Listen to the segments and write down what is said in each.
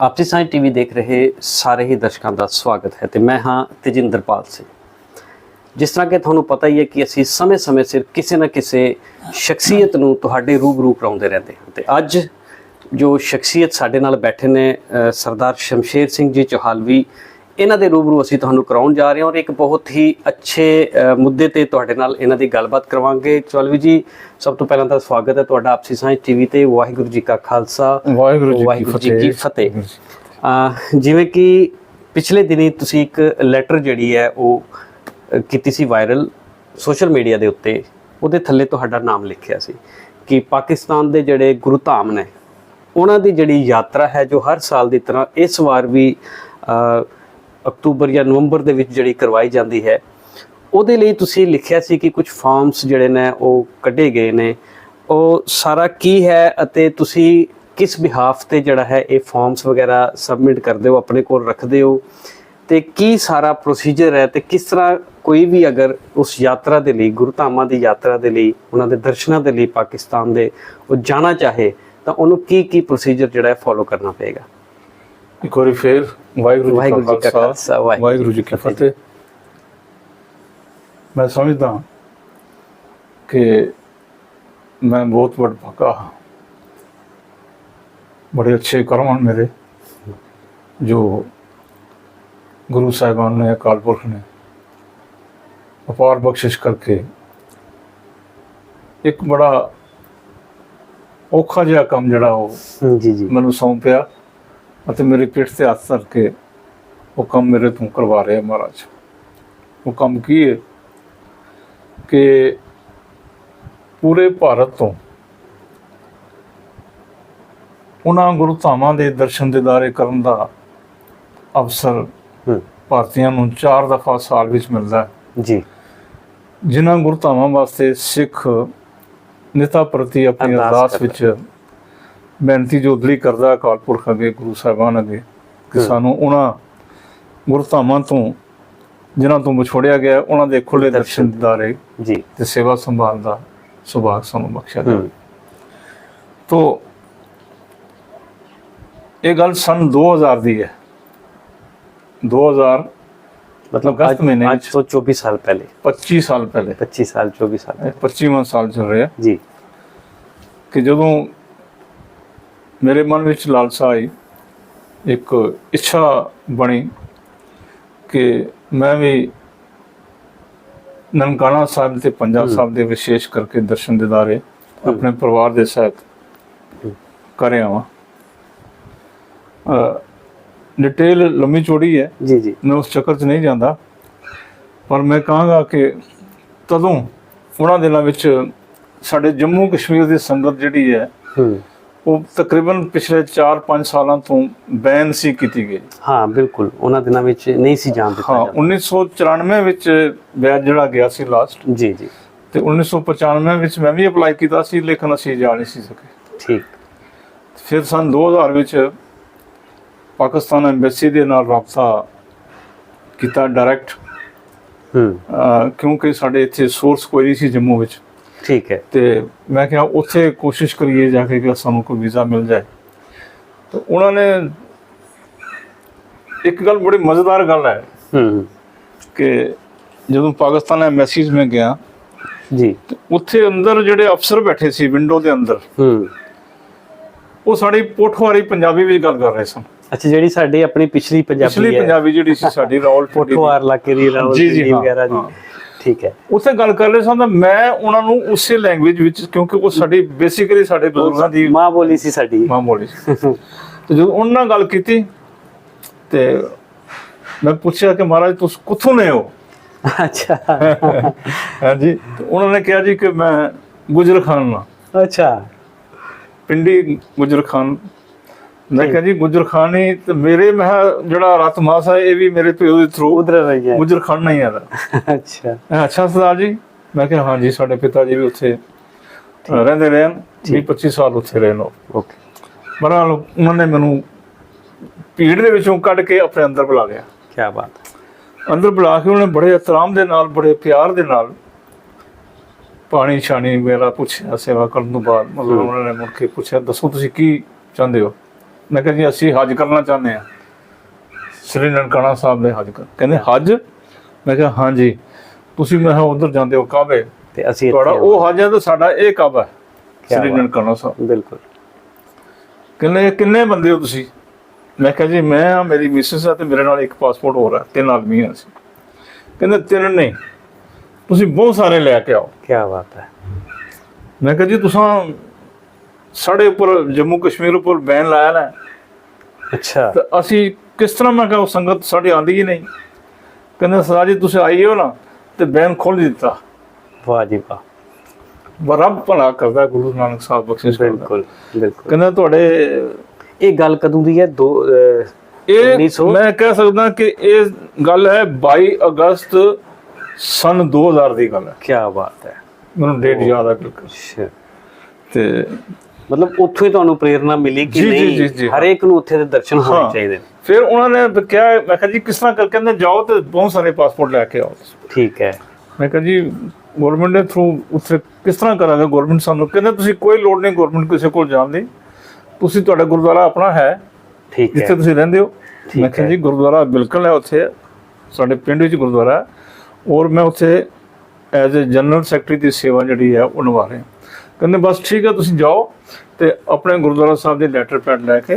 ਆਪਸੀ science TV ਦੇਖ ਰਹੇ ਸਾਰੇ ਹੀ ਦਰਸ਼ਕਾਂ ਦਾ ਸਵਾਗਤ ਹੈ ਤੇ ਮੈਂ ਹਾਂ ਤੇਜਿੰਦਰਪਾਲ ਸਿੰਘ। ਜਿਸ ਤਰ੍ਹਾਂ ਕਿ ਤੁਹਾਨੂੰ ਪਤਾ ਹੀ ਹੈ ਕਿ ਅਸੀਂ ਸਮੇਂ-ਸਮੇਂ ਸਿਰ ਕਿਸੇ ਨਾ ਕਿਸੇ ਸ਼ਖਸੀਅਤ ਨੂੰ ਤੁਹਾਡੇ ਰੂਬਰੂ ਕਰਾਉਂਦੇ ਰਹਿੰਦੇ ਹਾਂ ਤੇ ਅੱਜ ਜੋ ਸ਼ਖਸੀਅਤ ਸਾਡੇ ਨਾਲ ਬੈਠੇ ਨੇ ਸਰਦਾਰ ਸ਼ਮਸ਼ੇਰ ਸਿੰਘ ਜੀ ਚੋਹਾਲਵੀ ਇਹਨਾਂ ਦੇ ਰੂਬਰੂ ਅਸੀਂ ਤੁਹਾਨੂੰ ਕਰਾਉਣ ਜਾ ਰਹੇ ਹਾਂ ਔਰ ਇੱਕ ਬਹੁਤ ਹੀ ਅੱਛੇ ਮੁੱਦੇ ਤੇ ਤੁਹਾਡੇ ਨਾਲ ਇਹਨਾਂ ਦੀ ਗੱਲਬਾਤ ਕਰਵਾਵਾਂਗੇ ਚੋਹਾਲਵੀ ਜੀ ਸਭ ਤੋਂ ਪਹਿਲਾਂ ਤਾਂ ਸਵਾਗਤ ਹੈ ਤੁਹਾਡਾ ਆਪਸੀ ਸਾਇੰਸ ਟੀਵੀ ਤੇ। ਵਾਹਿਗੁਰੂ ਜੀ ਕਾ ਖਾਲਸਾ। ਵਾਹਿਗੁਰੂ ਜੀ ਕੀ ਫਤਿਹ। ਜਿਵੇਂ ਕਿ ਪਿਛਲੇ ਦਿਨੀ ਤੁਸੀਂ ਇੱਕ ਲੈਟਰ ਜਿਹੜੀ ਹੈ ਉਹ ਕੀਤੀ ਸੀ ਵਾਇਰਲ ਸੋਸ਼ਲ ਮੀਡੀਆ ਦੇ ਉੱਤੇ। ਉਹਦੇ ਥੱਲੇ ਤੁਹਾਡਾ ਨਾਮ ਲਿਖਿਆ ਸੀ ਕਿ ਪਾਕਿਸਤਾਨ ਦੇ ਜਿਹੜੇ ਗੁਰੂ ਧਾਮ ਨੇ ਉਹਨਾਂ ਦੀ ਜਿਹੜੀ ਯਾਤਰਾ ਹੈ ਜੋ ਹਰ ਸਾਲ ਦੀ ਤਰ੍ਹਾਂ ਇਸ ਵਾਰ ਵੀ ਅਕਤੂਬਰ ਜਾਂ ਨਵੰਬਰ ਦੇ ਵਿੱਚ ਜਿਹੜੀ ਕਰਵਾਈ ਜਾਂਦੀ ਹੈ, ਉਹਦੇ ਲਈ ਤੁਸੀਂ ਲਿਖਿਆ ਸੀ ਕਿ ਕੁਝ ਫਾਰਮਸ ਜਿਹੜੇ ਨੇ ਉਹ ਕੱਢੇ ਗਏ ਨੇ। ਉਹ ਸਾਰਾ ਕੀ ਹੈ ਅਤੇ ਤੁਸੀਂ ਕਿਸ ਬਿਹਾਫ ਤੇ ਜਿਹੜਾ ਹੈ ਇਹ ਫਾਰਮਸ ਵਗੈਰਾ ਸਬਮਿਟ ਕਰਦੇ ਹੋ, ਆਪਣੇ ਕੋਲ ਰੱਖਦੇ ਹੋ? ਤੇ ਕੀ ਸਾਰਾ ਪ੍ਰੋਸੀਜਰ ਹੈ ਤੇ ਕਿਸ ਤਰ੍ਹਾਂ ਕੋਈ ਵੀ ਅਗਰ ਉਸ ਯਾਤਰਾ ਦੇ ਲਈ ਗੁਰਧਾਮਾਂ ਦੀ ਯਾਤਰਾ ਦੇ ਲਈ, ਉਹਨਾਂ ਦੇ ਦਰਸ਼ਨਾਂ ਦੇ ਲਈ ਪਾਕਿਸਤਾਨ ਦੇ ਉਹ ਜਾਣਾ ਚਾਹੇ, ਤਾਂ ਉਹਨੂੰ ਕੀ ਕੀ ਪ੍ਰੋਸੀਜਰ ਜਿਹੜਾ ਹੈ ਫੋਲੋ ਕਰਨਾ ਪਏਗਾ? ਇੱਕ ਵਾਰੀ ਫੇਰ ਵਾਹਿਗੁਰੂ ਵਾਹਿਗੁਰੂ ਜੀ ਕਾ ਖਾਲਸਾ ਵਾਹਿਗੁਰੂ ਜੀ ਕੀ ਫਤਿਹ। ਮੈਂ ਸਮਝਦਾ ਕਿ ਮੈਂ ਬਹੁਤ ਵੱਡ ਭਾਗਾ ਹਾਂ। ਬੜੇ ਅੱਛੇ ਕਰਮ ਹਨ ਮੇਰੇ ਜੋ ਗੁਰੂ ਸਾਹਿਬਾਨ ਨੇ ਅਕਾਲ ਪੁਰਖ ਨੇ ਅਪਾਰ ਬਖਸ਼ਿਸ਼ ਕਰਕੇ ਇੱਕ ਬੜਾ ਔਖਾ ਜਿਹਾ ਕੰਮ ਜਿਹੜਾ ਉਹ ਜੀ ਜੀ। ਮੈਨੂੰ ਸੌਂਪਿਆ ਅਤੇ ਮੇਰੀ ਪਿੱਠ ਤੇ ਹੱਥ ਧਰ ਕੇ ਉਹ ਕੰਮ ਮੇਰੇ ਤੋਂ ਕਰਵਾ ਰਿਹਾ ਮਹਾਰਾਜ। ਉਹ ਕੰਮ ਕੀ ਹੈ ਕਿ ਪੂਰੇ ਭਾਰਤ ਤੋਂ ਉਹਨਾਂ ਗੁਰੂ ਧਾਮਾਂ ਦੇ ਦਰਸ਼ਨ ਦਿਦਾਰੇ ਕਰਨ ਦਾ ਅਵਸਰ ਭਾਰਤੀਆਂ ਨੂੰ ਚਾਰ ਦਫਾ ਸਾਲ ਵਿੱਚ ਮਿਲਦਾ ਹੈ। ਜੀ। ਜਿਨ੍ਹਾਂ ਗੁਰਧਾਮਾਂ ਵਾਸਤੇ ਸਿੱਖ ਨਿਤਾ ਪ੍ਰਤੀ ਆਪਣੀ ਅਰਦਾਸ ਵਿੱਚ ਬੇਨਤੀ ਜੋਦਲੀ ਕਰਦਾ ਅਕਾਲ ਪੁਰਖ ਅੱਗੇ ਗੁਰੂ ਸਾਹਿਬਾਨ ਅੱਗੇ ਕਿ। ਸਾਨੂੰ ਉਹਨਾਂ ਗੁਰਧਾਮਾਂ ਤੋਂ ਜਿਨ੍ਹਾਂ ਤੋਂ ਵਿਛੋੜਿਆ ਗਿਆ ਉਹਨਾਂ ਦੇ ਖੁੱਲੇ ਦਰਸ਼ਨ। ਦਿਦਾਰੇ ਜੀ। ਤੇ ਸੇਵਾ ਸੰਭਾਲ ਦਾ ਸੁਭਾਗ ਸਾਨੂੰ ਬਖਸ਼ਿਆ ਜਾਵੇ। ਤੋ ਇਹ ਗੱਲ ਸਨ 2000 ਦੀ ਹੈ। 2000 ਮਤਲਬ ਅਗਸਤ ਮਹੀਨੇ ਅੱਜ ਤੋਂ 24 ਸਾਲ ਪਹਿਲੇ। 25 ਸਾਲ ਪਹਿਲੇ। 25 ਸਾਲ 24 ਸਾਲ ਇਹ 25ਵਾਂ ਸਾਲ ਚੱਲ ਰਿਹਾ। ਜੀ। ਕਿ ਜਦੋਂ ਮੇਰੇ ਮਨ ਵਿੱਚ ਲਾਲਸਾ ਆਈ। ਇੱਕ ਇੱਛਾ ਬਣੀ ਕਿ ਮੈਂ ਵੀ ਨਨਕਾਣਾ ਸਾਹਿਬ ਤੇ ਪੰਜਾਬ। ਸਾਹਿਬ ਦੇ ਵਿਸ਼ੇਸ਼ ਕਰਕੇ ਦਰਸ਼ਨ ਦਿਦਾਰੇ ਆਪਣੇ ਪਰਿਵਾਰ ਦੇ ਸਹਿਤ ਕਰ ਆਵਾਂ। ਅ ਡਿਟੇਲ ਲੰਮੀ ਚੌੜੀ ਹੈ। ਜੀ ਜੀ। ਮੈਂ ਉਸ ਚੱਕਰ 'ਚ ਨਹੀਂ ਜਾਂਦਾ। ਪਰ ਮੈਂ ਕਹਾਂਗਾ ਕਿ ਤਦੋਂ ਉਹਨਾਂ ਦਿਨਾਂ ਵਿੱਚ ਸਾਡੇ ਜੰਮੂ ਕਸ਼ਮੀਰ ਦੀ ਸੰਗਤ ਜਿਹੜੀ ਹੈ ਹੂੰ। ਉਹ ਤਕਰੀਬਨ ਪਿਛਲੇ 4-5 ਸਾਲਾਂ ਤੋਂ ਬੈਨ ਸੀ ਕੀਤੀ ਗਈ। ਹਾਂ ਬਿਲਕੁਲ। ਉਹਨਾਂ ਦਿਨਾਂ ਵਿੱਚ ਨਹੀਂ ਸੀ ਜਾਣ ਦਿੱਤਾ ਹਾਂ ਜਾਂਦਾ। 1994 ਵਿੱਚ ਬੈਨ ਜਿਹੜਾ ਗਿਆ ਸੀ ਲਾਸਟ ਜੀ ਜੀ। ਤੇ 1995 ਵਿੱਚ ਮੈਂ ਵੀ ਅਪਲਾਈ ਕੀਤਾ ਸੀ ਲੇਕਿਨ ਅਸੀਂ ਜਾ ਨਹੀਂ ਸੀ ਸਕੇ। ਠੀਕ। ਫਿਰ ਸਨ 2000 ਵਿੱਚ ਪਾਕਿਸਤਾਨ ਐਮਬੈਸੀ ਦੇ ਨਾਲ ਰਾਬਤਾ ਕੀਤਾ ਡਾਇਰੈਕਟ ਹੂੰ। ਕਿਉਂਕਿ ਸਾਡੇ ਇੱਥੇ ਸੋਰਸ ਕੋਈ ਨਹੀਂ ਸੀ ਜੰਮੂ ਵਿੱਚ। ਠੀਕ ਹੈ। ਤੇ ਮੈਂ ਕਿਹਾ ਉੱਥੇ ਕੋਸ਼ਿਸ਼ ਕਰੀਏ ਜਾ ਕੇ ਕਿ ਸਾਨੂੰ ਕੋਈ ਵੀਜ਼ਾ ਮਿਲ ਜਾਏ। ਤੇ ਉਹਨਾਂ ਨੇ ਇੱਕ ਗੱਲ ਬੜੀ ਮਜ਼ੇਦਾਰ ਗੱਲ ਹੈ ਹੂੰ। ਕਿ ਜਦੋਂ ਪਾਕਿਸਤਾਨ ਐਮਬੈਸੀਜ਼ ਮੈਂ ਗਿਆ ਜੀ। ਉੱਥੇ ਅੰਦਰ ਜਿਹੜੇ ਅਫਸਰ ਬੈਠੇ ਸੀ ਵਿੰਡੋ ਦੇ ਅੰਦਰ ਹੂੰ। ਉਹ ਸਾਡੀ ਪੋਠਵਾਰੀ ਪੰਜਾਬੀ ਵਿੱਚ ਗੱਲ ਕਰ ਰਹੇ ਸਨ। ਅੱਛਾ ਜਿਹੜੀ ਸਾਡੀ ਆਪਣੀ ਪਿਛਲੀ ਪੰਜਾਬੀ ਪਿਛਲੀ ਹੈ। ਪੰਜਾਬੀ ਜਿਹੜੀ ਸੀ ਸਾਡੀ ਰਾਵਲ ਪੋਠਵਾਰ ਇਲਾਕੇ ਦੀ ਰਾਵਲ ਜੀ, ਵਗੈਰਾ ਜੀ ਹਾਂ। ਠੀਕ ਹੈ। ਉੱਥੇ ਗੱਲ ਕਰ ਸਨ ਤਾਂ ਮੈਂ ਉਹਨਾਂ ਨੂੰ ਉਸੇ ਲੈਂਗੁਏਜ ਵਿੱਚ ਕਿਉਂਕਿ ਉਹ ਸਾਡੀ ਬੇਸਿਕਲੀ ਸਾਡੇ ਬਜ਼ੁਰਗਾਂ ਦੀ ਮਾਂ ਬੋਲੀ ਸੀ ਸਾਡੀ। ਮਾਂ ਬੋਲੀ ਸੀ। ਤੇ ਜਦੋਂ ਉਹਨਾਂ ਨਾਲ ਗੱਲ ਕੀਤੀ ਤੇ ਮੈਂ ਪੁੱਛਿਆ ਕਿ ਮਹਾਰਾਜ ਤੁਸੀਂ ਕਿੱਥੋਂ ਨੇ ਹੋ? ਅੱਛਾ। ਹਾਂਜੀ। ਉਹਨਾਂ ਨੇ ਕਿਹਾ ਜੀ ਕਿ ਮੈਂ ਗੁਜਰ ਖਾਨ ਅੱਛਾ। ਪਿੰਡੀ ਗੁਜਰ ਖਾਨ ਮੈਂ ਕਿਹਾ ਜੀ ਗੁਜਰ ਖਾਨ ਤੇ ਮੇਰੇ ਮੈਂ ਜਿਹੜਾ ਰਤ ਮਾਸ ਹੈ ਇਹ ਵੀ ਮੇਰੇ ਪਿਓ ਦੇ ਥਰੂ ਉਧਰ ਰਹੀ ਹੈ ਗੁਜਰ ਖਾਨ ਨਹੀਂ ਆਦਾ ਅੱਛਾ। ਅੱਛਾ ਸਰਦਾਰ ਜੀ ਮੈਂ ਕਿਹਾ ਹਾਂ ਜੀ ਸਾਡੇ ਪਿਤਾ ਜੀ ਵੀ ਉੱਥੇ ਰਹਿੰਦੇ ਰਹੇ 20 25 ਸਾਲ ਉੱਥੇ ਰਹੇ ਨੇ ਓਕੇ। ਮਰਾਂ ਉਹਨਾਂ ਨੇ ਮੈਨੂੰ ਭੀੜ ਦੇ ਵਿੱਚੋਂ ਕੱਢ ਕੇ ਆਪਣੇ ਅੰਦਰ ਬੁਲਾ ਲਿਆ। ਕੀ ਬਾਤ ਅੰਦਰ ਬੁਲਾ ਕੇ ਉਹਨੇ ਬੜੇ ਇਤਰਾਮ ਦੇ ਨਾਲ ਬੜੇ ਪਿਆਰ ਦੇ ਨਾਲ ਪਾਣੀ ਛਾਣੀ ਵਗੈਰਾ ਪੁੱਛਿਆ ਸੇਵਾ ਕਰਨ ਤੋਂ ਬਾਅਦ ਮਤਲਬ ਉਹਨਾਂ ਨੇ ਮੁੜ ਕੇ ਪੁੱਛਿਆ ਦੱਸੋ ਤੁਸੀਂ ਕੀ ਚਾਹੁੰਦੇ ਹੋ? ਮੈਂ ਕਿਹਾ ਜੀ ਅਸੀਂ ਹਜ ਕਰਨਾ ਚਾਹੁੰਦੇ ਹਾਂ। ਸ੍ਰੀ ਨਨਕਾਣਾ ਸਾਹਿਬ ਦੇ ਹਜ ਕਰ ਕਹਿੰਦੇ ਹਜ? ਮੈਂ ਕਿਹਾ ਹਾਂਜੀ। ਤੁਸੀਂ ਮੈਂ ਉਧਰ ਜਾਂਦੇ ਹੋ ਕਾਬੇ? ਤੇ ਅਸੀਂ ਤੁਹਾਡਾ ਉਹ ਹਜ ਹੈ ਤੇ ਸਾਡਾ ਇਹ ਕਾਬਾ ਹੈ ਸ੍ਰੀ। ਨਨਕਾਣਾ ਸਾਹਿਬ। ਬਿਲਕੁਲ। ਕਹਿੰਦੇ ਕਿੰਨੇ ਬੰਦੇ ਹੋ ਤੁਸੀਂ? ਮੈਂ ਕਿਹਾ ਜੀ ਮੈਂ ਆ ਮੇਰੀ ਮਿਸਿਸ ਆ ਤੇ ਮੇਰੇ ਨਾਲ ਇੱਕ ਪਾਸਪੋਰਟ ਹੋਰ ਹੈ ਤਿੰਨ ਆਦਮੀ ਹਾਂ ਅਸੀਂ। ਕਹਿੰਦੇ ਤਿੰਨ ਨਹੀਂ ਤੁਸੀਂ ਬਹੁਤ ਸਾਰੇ ਲੈ ਕੇ ਆਓ। ਕੀ ਬਾਤ ਹੈ। ਮੈਂ ਕਿਹਾ ਜੀ ਤੁਸੀਂ ਸਾਡੇ ਉੱਪਰ ਜੰਮੂ ਕਸ਼ਮੀਰ ਉੱਪਰ ਬੈਨ ਲਾਇਆ ਨਾ। ਅੱਛਾ। ਤੇ ਅਸੀਂ ਕਿਸ ਤਰ੍ਹਾਂ ਮੈਂ ਕਿਹਾ ਉਹ ਸੰਗਤ ਸਾਡੀ ਆਂਦੀ ਹੀ ਨਹੀਂ। ਕਹਿੰਦੇ ਸਰਦਾਰ ਜੀ ਤੁਸੀਂ ਆਈ ਹੋ ਨਾ ਤੇ ਬੈਨ ਖੋਲ ਦਿੱਤਾ। ਵਾਹ ਜੀ ਵਾਹ। ਵਾ ਰੱਬ ਭਲਾ ਕਰਦਾ ਗੁਰੂ ਨਾਨਕ ਸਾਹਿਬ ਬਖਸ਼ਿਸ਼ ਬਿਲਕੁਲ ਬਿਲਕੁਲ। ਕਹਿੰਦਾ ਤੁਹਾਡੇ ਇਹ ਗੱਲ ਕਦੋਂ ਦੀ ਹੈ? ਦੋ ਇਹ 1900 ਮੈਂ ਕਹਿ ਸਕਦਾ ਕਿ ਇਹ ਗੱਲ ਹੈ 22 ਅਗਸਤ ਸਨ 2000 ਦੀ ਗੱਲ ਹੈ। ਕੀ ਬਾਤ ਹੈ। ਮੈਨੂੰ ਡੇਟ ਯਾਦ ਆ ਬਿਲਕੁਲ। ਤੇ ਮਤਲਬ ਉੱਥੋਂ ਹੀ ਤੁਹਾਨੂੰ ਪ੍ਰੇਰਣਾ ਮਿਲੀ ਕਿ ਜੀ, ਜੀ, ਜੀ। ਹਰੇਕ ਨੂੰ ਉੱਥੇ ਦੇ ਦਰਸ਼ਨ ਹੋਣੇ ਹਾਂ। ਚਾਹੀਦੇ ਨੇ। ਫਿਰ ਉਹਨਾਂ ਨੇ ਕਿਹਾ ਮੈਂ ਕਿਹਾ ਜੀ ਕਿਸ ਤਰ੍ਹਾਂ ਕਰ ਕਹਿੰਦੇ ਜਾਓ ਤੇ ਬਹੁਤ ਸਾਰੇ ਪਾਸਪੋਰਟ ਲੈ ਕੇ ਆਓ। ਠੀਕ ਹੈ। ਮੈਂ ਕਿਹਾ ਜੀ ਗਵਰਨਮੈਂਟ ਦੇ ਥਰੂ ਉੱਥੇ ਕਿਸ ਤਰ੍ਹਾਂ ਕਰਾਂਗੇ ਗਵਰਨਮੈਂਟ ਸਾਨੂੰ? ਕਹਿੰਦੇ ਤੁਸੀਂ ਕੋਈ ਲੋੜ ਨਹੀਂ ਗਵਰਨਮੈਂਟ ਕਿਸੇ ਕੋਲ ਜਾਣ ਦੀ। ਤੁਸੀਂ ਤੁਹਾਡਾ ਗੁਰਦੁਆਰਾ ਆਪਣਾ ਹੈ ਠੀਕ ਹੈ। ਜਿੱਥੇ ਤੁਸੀਂ ਰਹਿੰਦੇ ਹੋ। ਠੀਕ ਮੈਂ ਕਿਹਾ ਹੈ। ਜੀ ਗੁਰਦੁਆਰਾ ਬਿਲਕੁਲ ਹੈ ਉੱਥੇ। ਸਾਡੇ ਪਿੰਡ ਵਿੱਚ ਗੁਰਦੁਆਰਾ ਹੈ। ਔਰ ਮੈਂ ਉੱਥੇ ਐਜ਼ ਅ ਜਨਰਲ ਸੈਕਟਰੀ ਦੀ ਸੇਵਾ ਜਿਹੜੀ ਹੈ ਉਹ ਨਿਭਾ ਰਿਹਾ। ਕਹਿੰਦੇ ਬਸ ਠੀਕ ਹੈ ਤੁਸੀਂ ਜਾਓ ਤੇ ਆਪਣੇ ਗੁਰਦੁਆਰਾ ਸਾਹਿਬ ਦੇ ਲੈਟਰ ਪੈਡ ਲੈ ਕੇ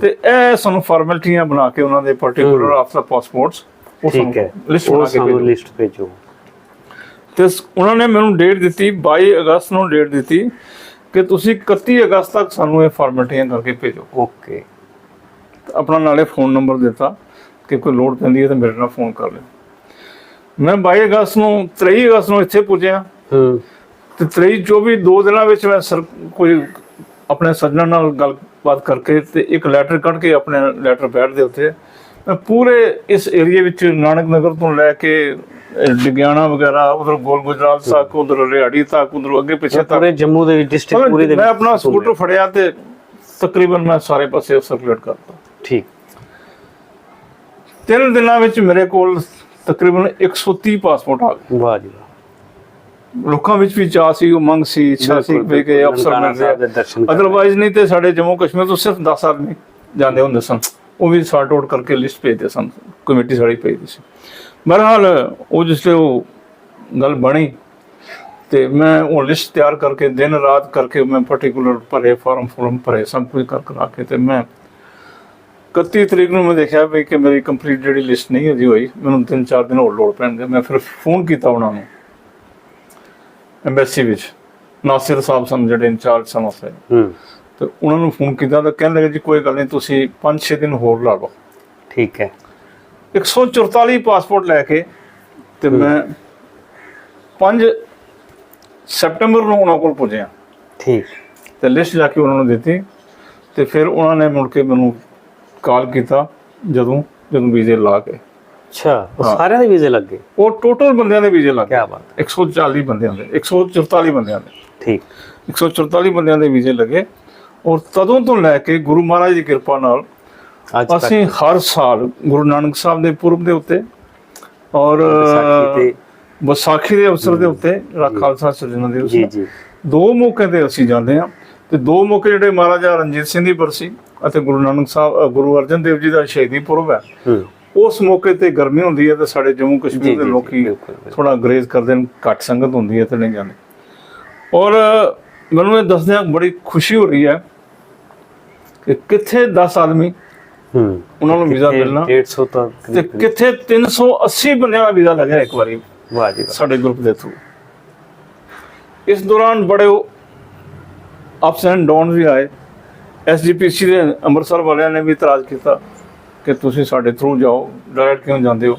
ਤੇ ਇਹ ਸਾਨੂੰ ਫਾਰਮੈਲਿਟੀਆਂ ਬਣਾ ਕੇ ਉਹਨਾਂ ਦੇ ਪਾਰਟਿਕੂਲਰ ਆਫ ਦਾ ਪਾਸਪੋਰਟਸ ਉਹ ਠੀਕ ਹੈ। ਲਿਸਟ ਉਹ ਬਣਾ ਕੇ ਸਾਨੂੰ ਭੇਜੋ। ਲਿਸਟ ਭੇਜੋ। ਤੇ ਉਹਨਾਂ ਨੇ ਮੈਨੂੰ ਡੇਟ ਦਿੱਤੀ 22 ਅਗਸਤ ਨੂੰ ਡੇਟ ਦਿੱਤੀ ਕਿ ਤੁਸੀਂ 31 ਅਗਸਤ ਤੱਕ ਸਾਨੂੰ ਇਹ ਫਾਰਮੈਲਿਟੀਆਂ ਕਰਕੇ ਭੇਜੋ। ਓਕੇ। ਆਪਣਾ ਨਾਲੇ ਫੋਨ ਨੰਬਰ ਦਿੱਤਾ ਕਿ ਕੋਈ ਲੋੜ ਪੈਂਦੀ ਹੈ ਤਾਂ ਮੇਰੇ ਨਾਲ ਫੋਨ ਕਰ ਲਿਓ। ਮੈਂ 22 ਅਗਸਤ ਨੂੰ 23 ਅਗਸਤ ਨੂੰ ਇੱਥੇ ਪੁੱਜਿਆ। ਹੂੰ। ਤੇ 23 24 ਦੋ ਦਿਨਾਂ ਵਿੱਚ ਮੈਂ ਸਰ ਕੋਈ ਆਪਣੇ ਸੱਜਣਾ ਨਾਲ ਗੱਲਬਾਤ ਕਰਕੇ ਤੇ ਇੱਕ ਲੈਟਰ ਕੱਢ ਕੇ ਆਪਣੇ ਲੈਟਰ ਪੈਡ ਦੇ ਉੱਤੇ ਮੈਂ ਪੂਰੇ ਇਸ ਏਰੀਆ ਵਿੱਚ ਨਾਨਕ ਨਗਰ ਤੋਂ ਲੈ ਕੇ ਡਿਗਿਆਣਾ ਵਗੈਰਾ ਉਧਰ ਗੋਲ ਗੁਜਰਾਤ ਤੱਕ ਉਧਰ ਰਿਹਾੜੀ ਤੱਕ ਉਧਰ ਅੱਗੇ ਪਿੱਛੇ ਤੱਕ। ਪੂਰੇ ਜੰਮੂ ਦੇ ਡਿਸਟ੍ਰਿਕਟ ਪੂਰੇ ਦੇ ਮੈਂ ਆਪਣਾ ਸਕੂਟਰ ਫੜਿਆ ਤੇ ਤਕਰੀਬਨ ਮੈਂ ਸਾਰੇ ਪਾਸੇ ਸਰਕੂਲੇਟ ਕਰਤਾ। ਠੀਕ। ਤਿੰਨ ਦਿਨਾਂ ਵਿੱਚ ਮੇਰੇ ਕੋਲ ਤਕਰੀਬਨ 130 ਪਾਸਪੋਰਟ ਆ ਗਏ। ਵਾਹ ਜੀ ਵਾਹ। ਲੋਕਾਂ ਵਿੱਚ ਵੀ ਚਾਹ ਸੀ ਉਮੰਗ ਸੀ ਇੱਛਾ ਸੀ ਕਿ ਬਿਲਕੁਲ, ਅਫਸਰ ਮਿਲ ਕਰਨੇ। ਅਦਰਵਾਈਜ਼ ਨਹੀਂ ਤੇ ਸਾਡੇ ਜੰਮੂ ਕਸ਼ਮੀਰ ਤੋਂ ਸਿਰਫ 10 ਆਦਮੀ ਜਾਂਦੇ ਹੁੰਦੇ ਸਨ। ਉਹ ਵੀ ਸਾਰਟ ਆਊਟ ਕਰਕੇ ਲਿਸਟ ਭੇਜਦੇ ਸਨ। ਕਮੇਟੀ ਸਾਡੀ ਭੇਜਦੀ ਸੀ। ਬਹਰਹਾਲ ਉਹ ਜਿਸਲੇ ਉਹ ਗੱਲ ਬਣੀ ਤੇ ਮੈਂ ਉਹ ਲਿਸਟ ਤਿਆਰ ਕਰਕੇ ਦਿਨ ਰਾਤ ਕਰਕੇ ਮੈਂ ਪਾਰਟਿਕੂਲਰ ਭਰੇ ਫਾਰਮ ਫਾਰਮ ਭਰੇ ਸਭ ਕੁਝ ਕਰ ਕਰਾ ਕੇ ਤੇ ਮੈਂ 31 ਤਰੀਕ ਨੂੰ ਮੈਂ ਦੇਖਿਆ ਵੀ ਕਿ ਮੇਰੀ ਕੰਪਲੀਟ ਜਿਹੜੀ ਲਿਸਟ ਨਹੀਂ ਅਜੇ ਹੋਈ ਮੈਨੂੰ ਤਿੰਨ ਚਾਰ ਦਿਨ ਹੋਰ ਲੋੜ ਪੈਣਗੇ। ਮੈਂ ਫਿਰ ਫੋਨ ਕੀਤਾ ਉਹਨਾਂ ਨੂੰ। ਐਮਬੈਸੀ ਵਿੱਚ। ਨਾਸਿਰ ਸਾਹਿਬ ਸਨ ਜਿਹੜੇ ਇੰਚਾਰਜ ਸਨ ਉੱਥੇ। ਹੂੰ। ਤੇ ਉਹਨਾਂ ਨੂੰ ਫੋਨ ਕੀਤਾ ਤਾਂ ਕਹਿੰਦੇ ਕਿ ਜੀ ਕੋਈ ਗੱਲ ਨਹੀਂ ਤੁਸੀਂ 5-6 ਦਿਨ ਹੋਰ ਲਾ ਲਓ। ਠੀਕ ਹੈ। 144 ਪਾਸਪੋਰਟ ਲੈ ਕੇ ਤੇ ਮੈਂ 5 ਸਪਟੈਂਬਰ ਨੂੰ ਉਹਨਾਂ ਕੋਲ ਪੁੱਜਿਆ। ਠੀਕ। ਤੇ ਲਿਸਟ ਜਾ ਕੇ ਉਹਨਾਂ ਨੂੰ ਦਿੱਤੀ। ਤੇ ਫਿਰ ਉਹਨਾਂ ਨੇ ਮੁੜ ਕੇ ਮੈਨੂੰ ਕਾਲ ਕੀਤਾ ਜਦੋਂ ਜਦੋਂ ਵੀਜ਼ੇ ਲਾ ਕੇ। ਅੱਛਾ ਉਹ। ਸਾਰਿਆਂ ਦੇ ਵੀਜ਼ੇ ਲੱਗ ਗਏ? ਉਹ ਟੋਟਲ ਬੰਦਿਆਂ ਦੇ ਵੀਜ਼ੇ ਲੱਗ ਕੀ ਬਾਤ 140 ਬੰਦਿਆਂ ਦੇ 144 ਬੰਦਿਆਂ ਦੇ। ਠੀਕ। 144 ਬੰਦਿਆਂ ਦੇ ਵੀਜ਼ੇ ਲੱਗੇ। ਔਰ ਤਦੋਂ ਤੋਂ ਲੈ ਕੇ ਗੁਰੂ ਮਹਾਰਾਜ ਦੀ ਕਿਰਪਾ ਨਾਲ ਅਸੀਂ ਹਰ ਸਾਲ ਗੁਰੂ ਨਾਨਕ ਸਾਹਿਬ ਦੇ ਪੁਰਬ ਦੇ ਉੱਤੇ ਔਰ ਵਿਸਾਖੀ ਦੇ ਅਵਸਰ ਦੇ ਉੱਤੇ ਖਾਲਸਾ ਸਿਰਜਣਾ ਦਿਵਸ ਜੀ ਜੀ। ਦੋ ਮੌਕੇ ਤੇ ਅਸੀਂ ਜਾਂਦੇ ਹਾਂ। ਤੇ ਦੋ ਮੌਕੇ ਜਿਹੜੇ ਮਹਾਰਾਜਾ ਰਣਜੀਤ ਸਿੰਘ ਦੀ ਬਰਸੀ ਅਤੇ ਗੁਰੂ ਨਾਨਕ ਸਾਹਿਬ ਗੁਰੂ ਅਰਜਨ ਦੇਵ ਜੀ ਦਾ ਸ਼ਹੀਦੀ ਪੁਰਬ ਹੂੰ। ਉਸ ਮੌਕੇ ਤੇ ਗਰਮੀ ਹੁੰਦੀ ਹੈ ਤੇ ਸਾਡੇ ਜੰਮੂ ਕਸ਼ਮੀਰ ਦੇ ਲੋਕੀ। ਥੋੜਾ ਗਰੇਜ਼ ਕਰਦੇ ਨੇ ਘੱਟ ਸੰਗਤ ਹੁੰਦੀ ਹੈ ਤੇ ਨਹੀਂ ਜਾਂਦੇ। ਔਰ ਮੈਨੂੰ ਇਹ ਦੱਸਦਿਆਂ ਬੜੀ ਖੁਸ਼ੀ ਹੋ ਰਹੀ ਹੈ ਕਿ ਕਿੱਥੇ 10 ਆਦਮੀ ਹੂੰ ਉਹਨਾਂ ਨੂੰ ਵੀਜ਼ਾ ਮਿਲਣਾ। 150 ਤੱਕ ਤੇ ਕਿੱਥੇ 380 ਬੰਦਿਆਂ ਦਾ ਵੀਜ਼ਾ ਲੱਗਿਆ ਇੱਕ ਵਾਰੀ ਵਾਹ ਜੀ ਸਾਡੇ ਗਰੁੱਪ ਦੇ ਥਰੂ ਇਸ ਦੌਰਾਨ ਬੜੇ ਅਪਸ ਐਂਡ ਡਾਊਨ ਵੀ ਆਏ। ਐਸਜੀਪੀਸੀ ਦੇ ਅੰਮ੍ਰਿਤਸਰ ਵਾਲਿਆਂ ਨੇ ਵੀ ਇਤਰਾਜ਼ ਕੀਤਾ। ਕਿ ਤੁਸੀਂ ਸਾਡੇ ਥਰੂ ਜਾਓ ਡਾਇਰੈਕਟ ਕਿਉਂ ਜਾਂਦੇ ਹੋ?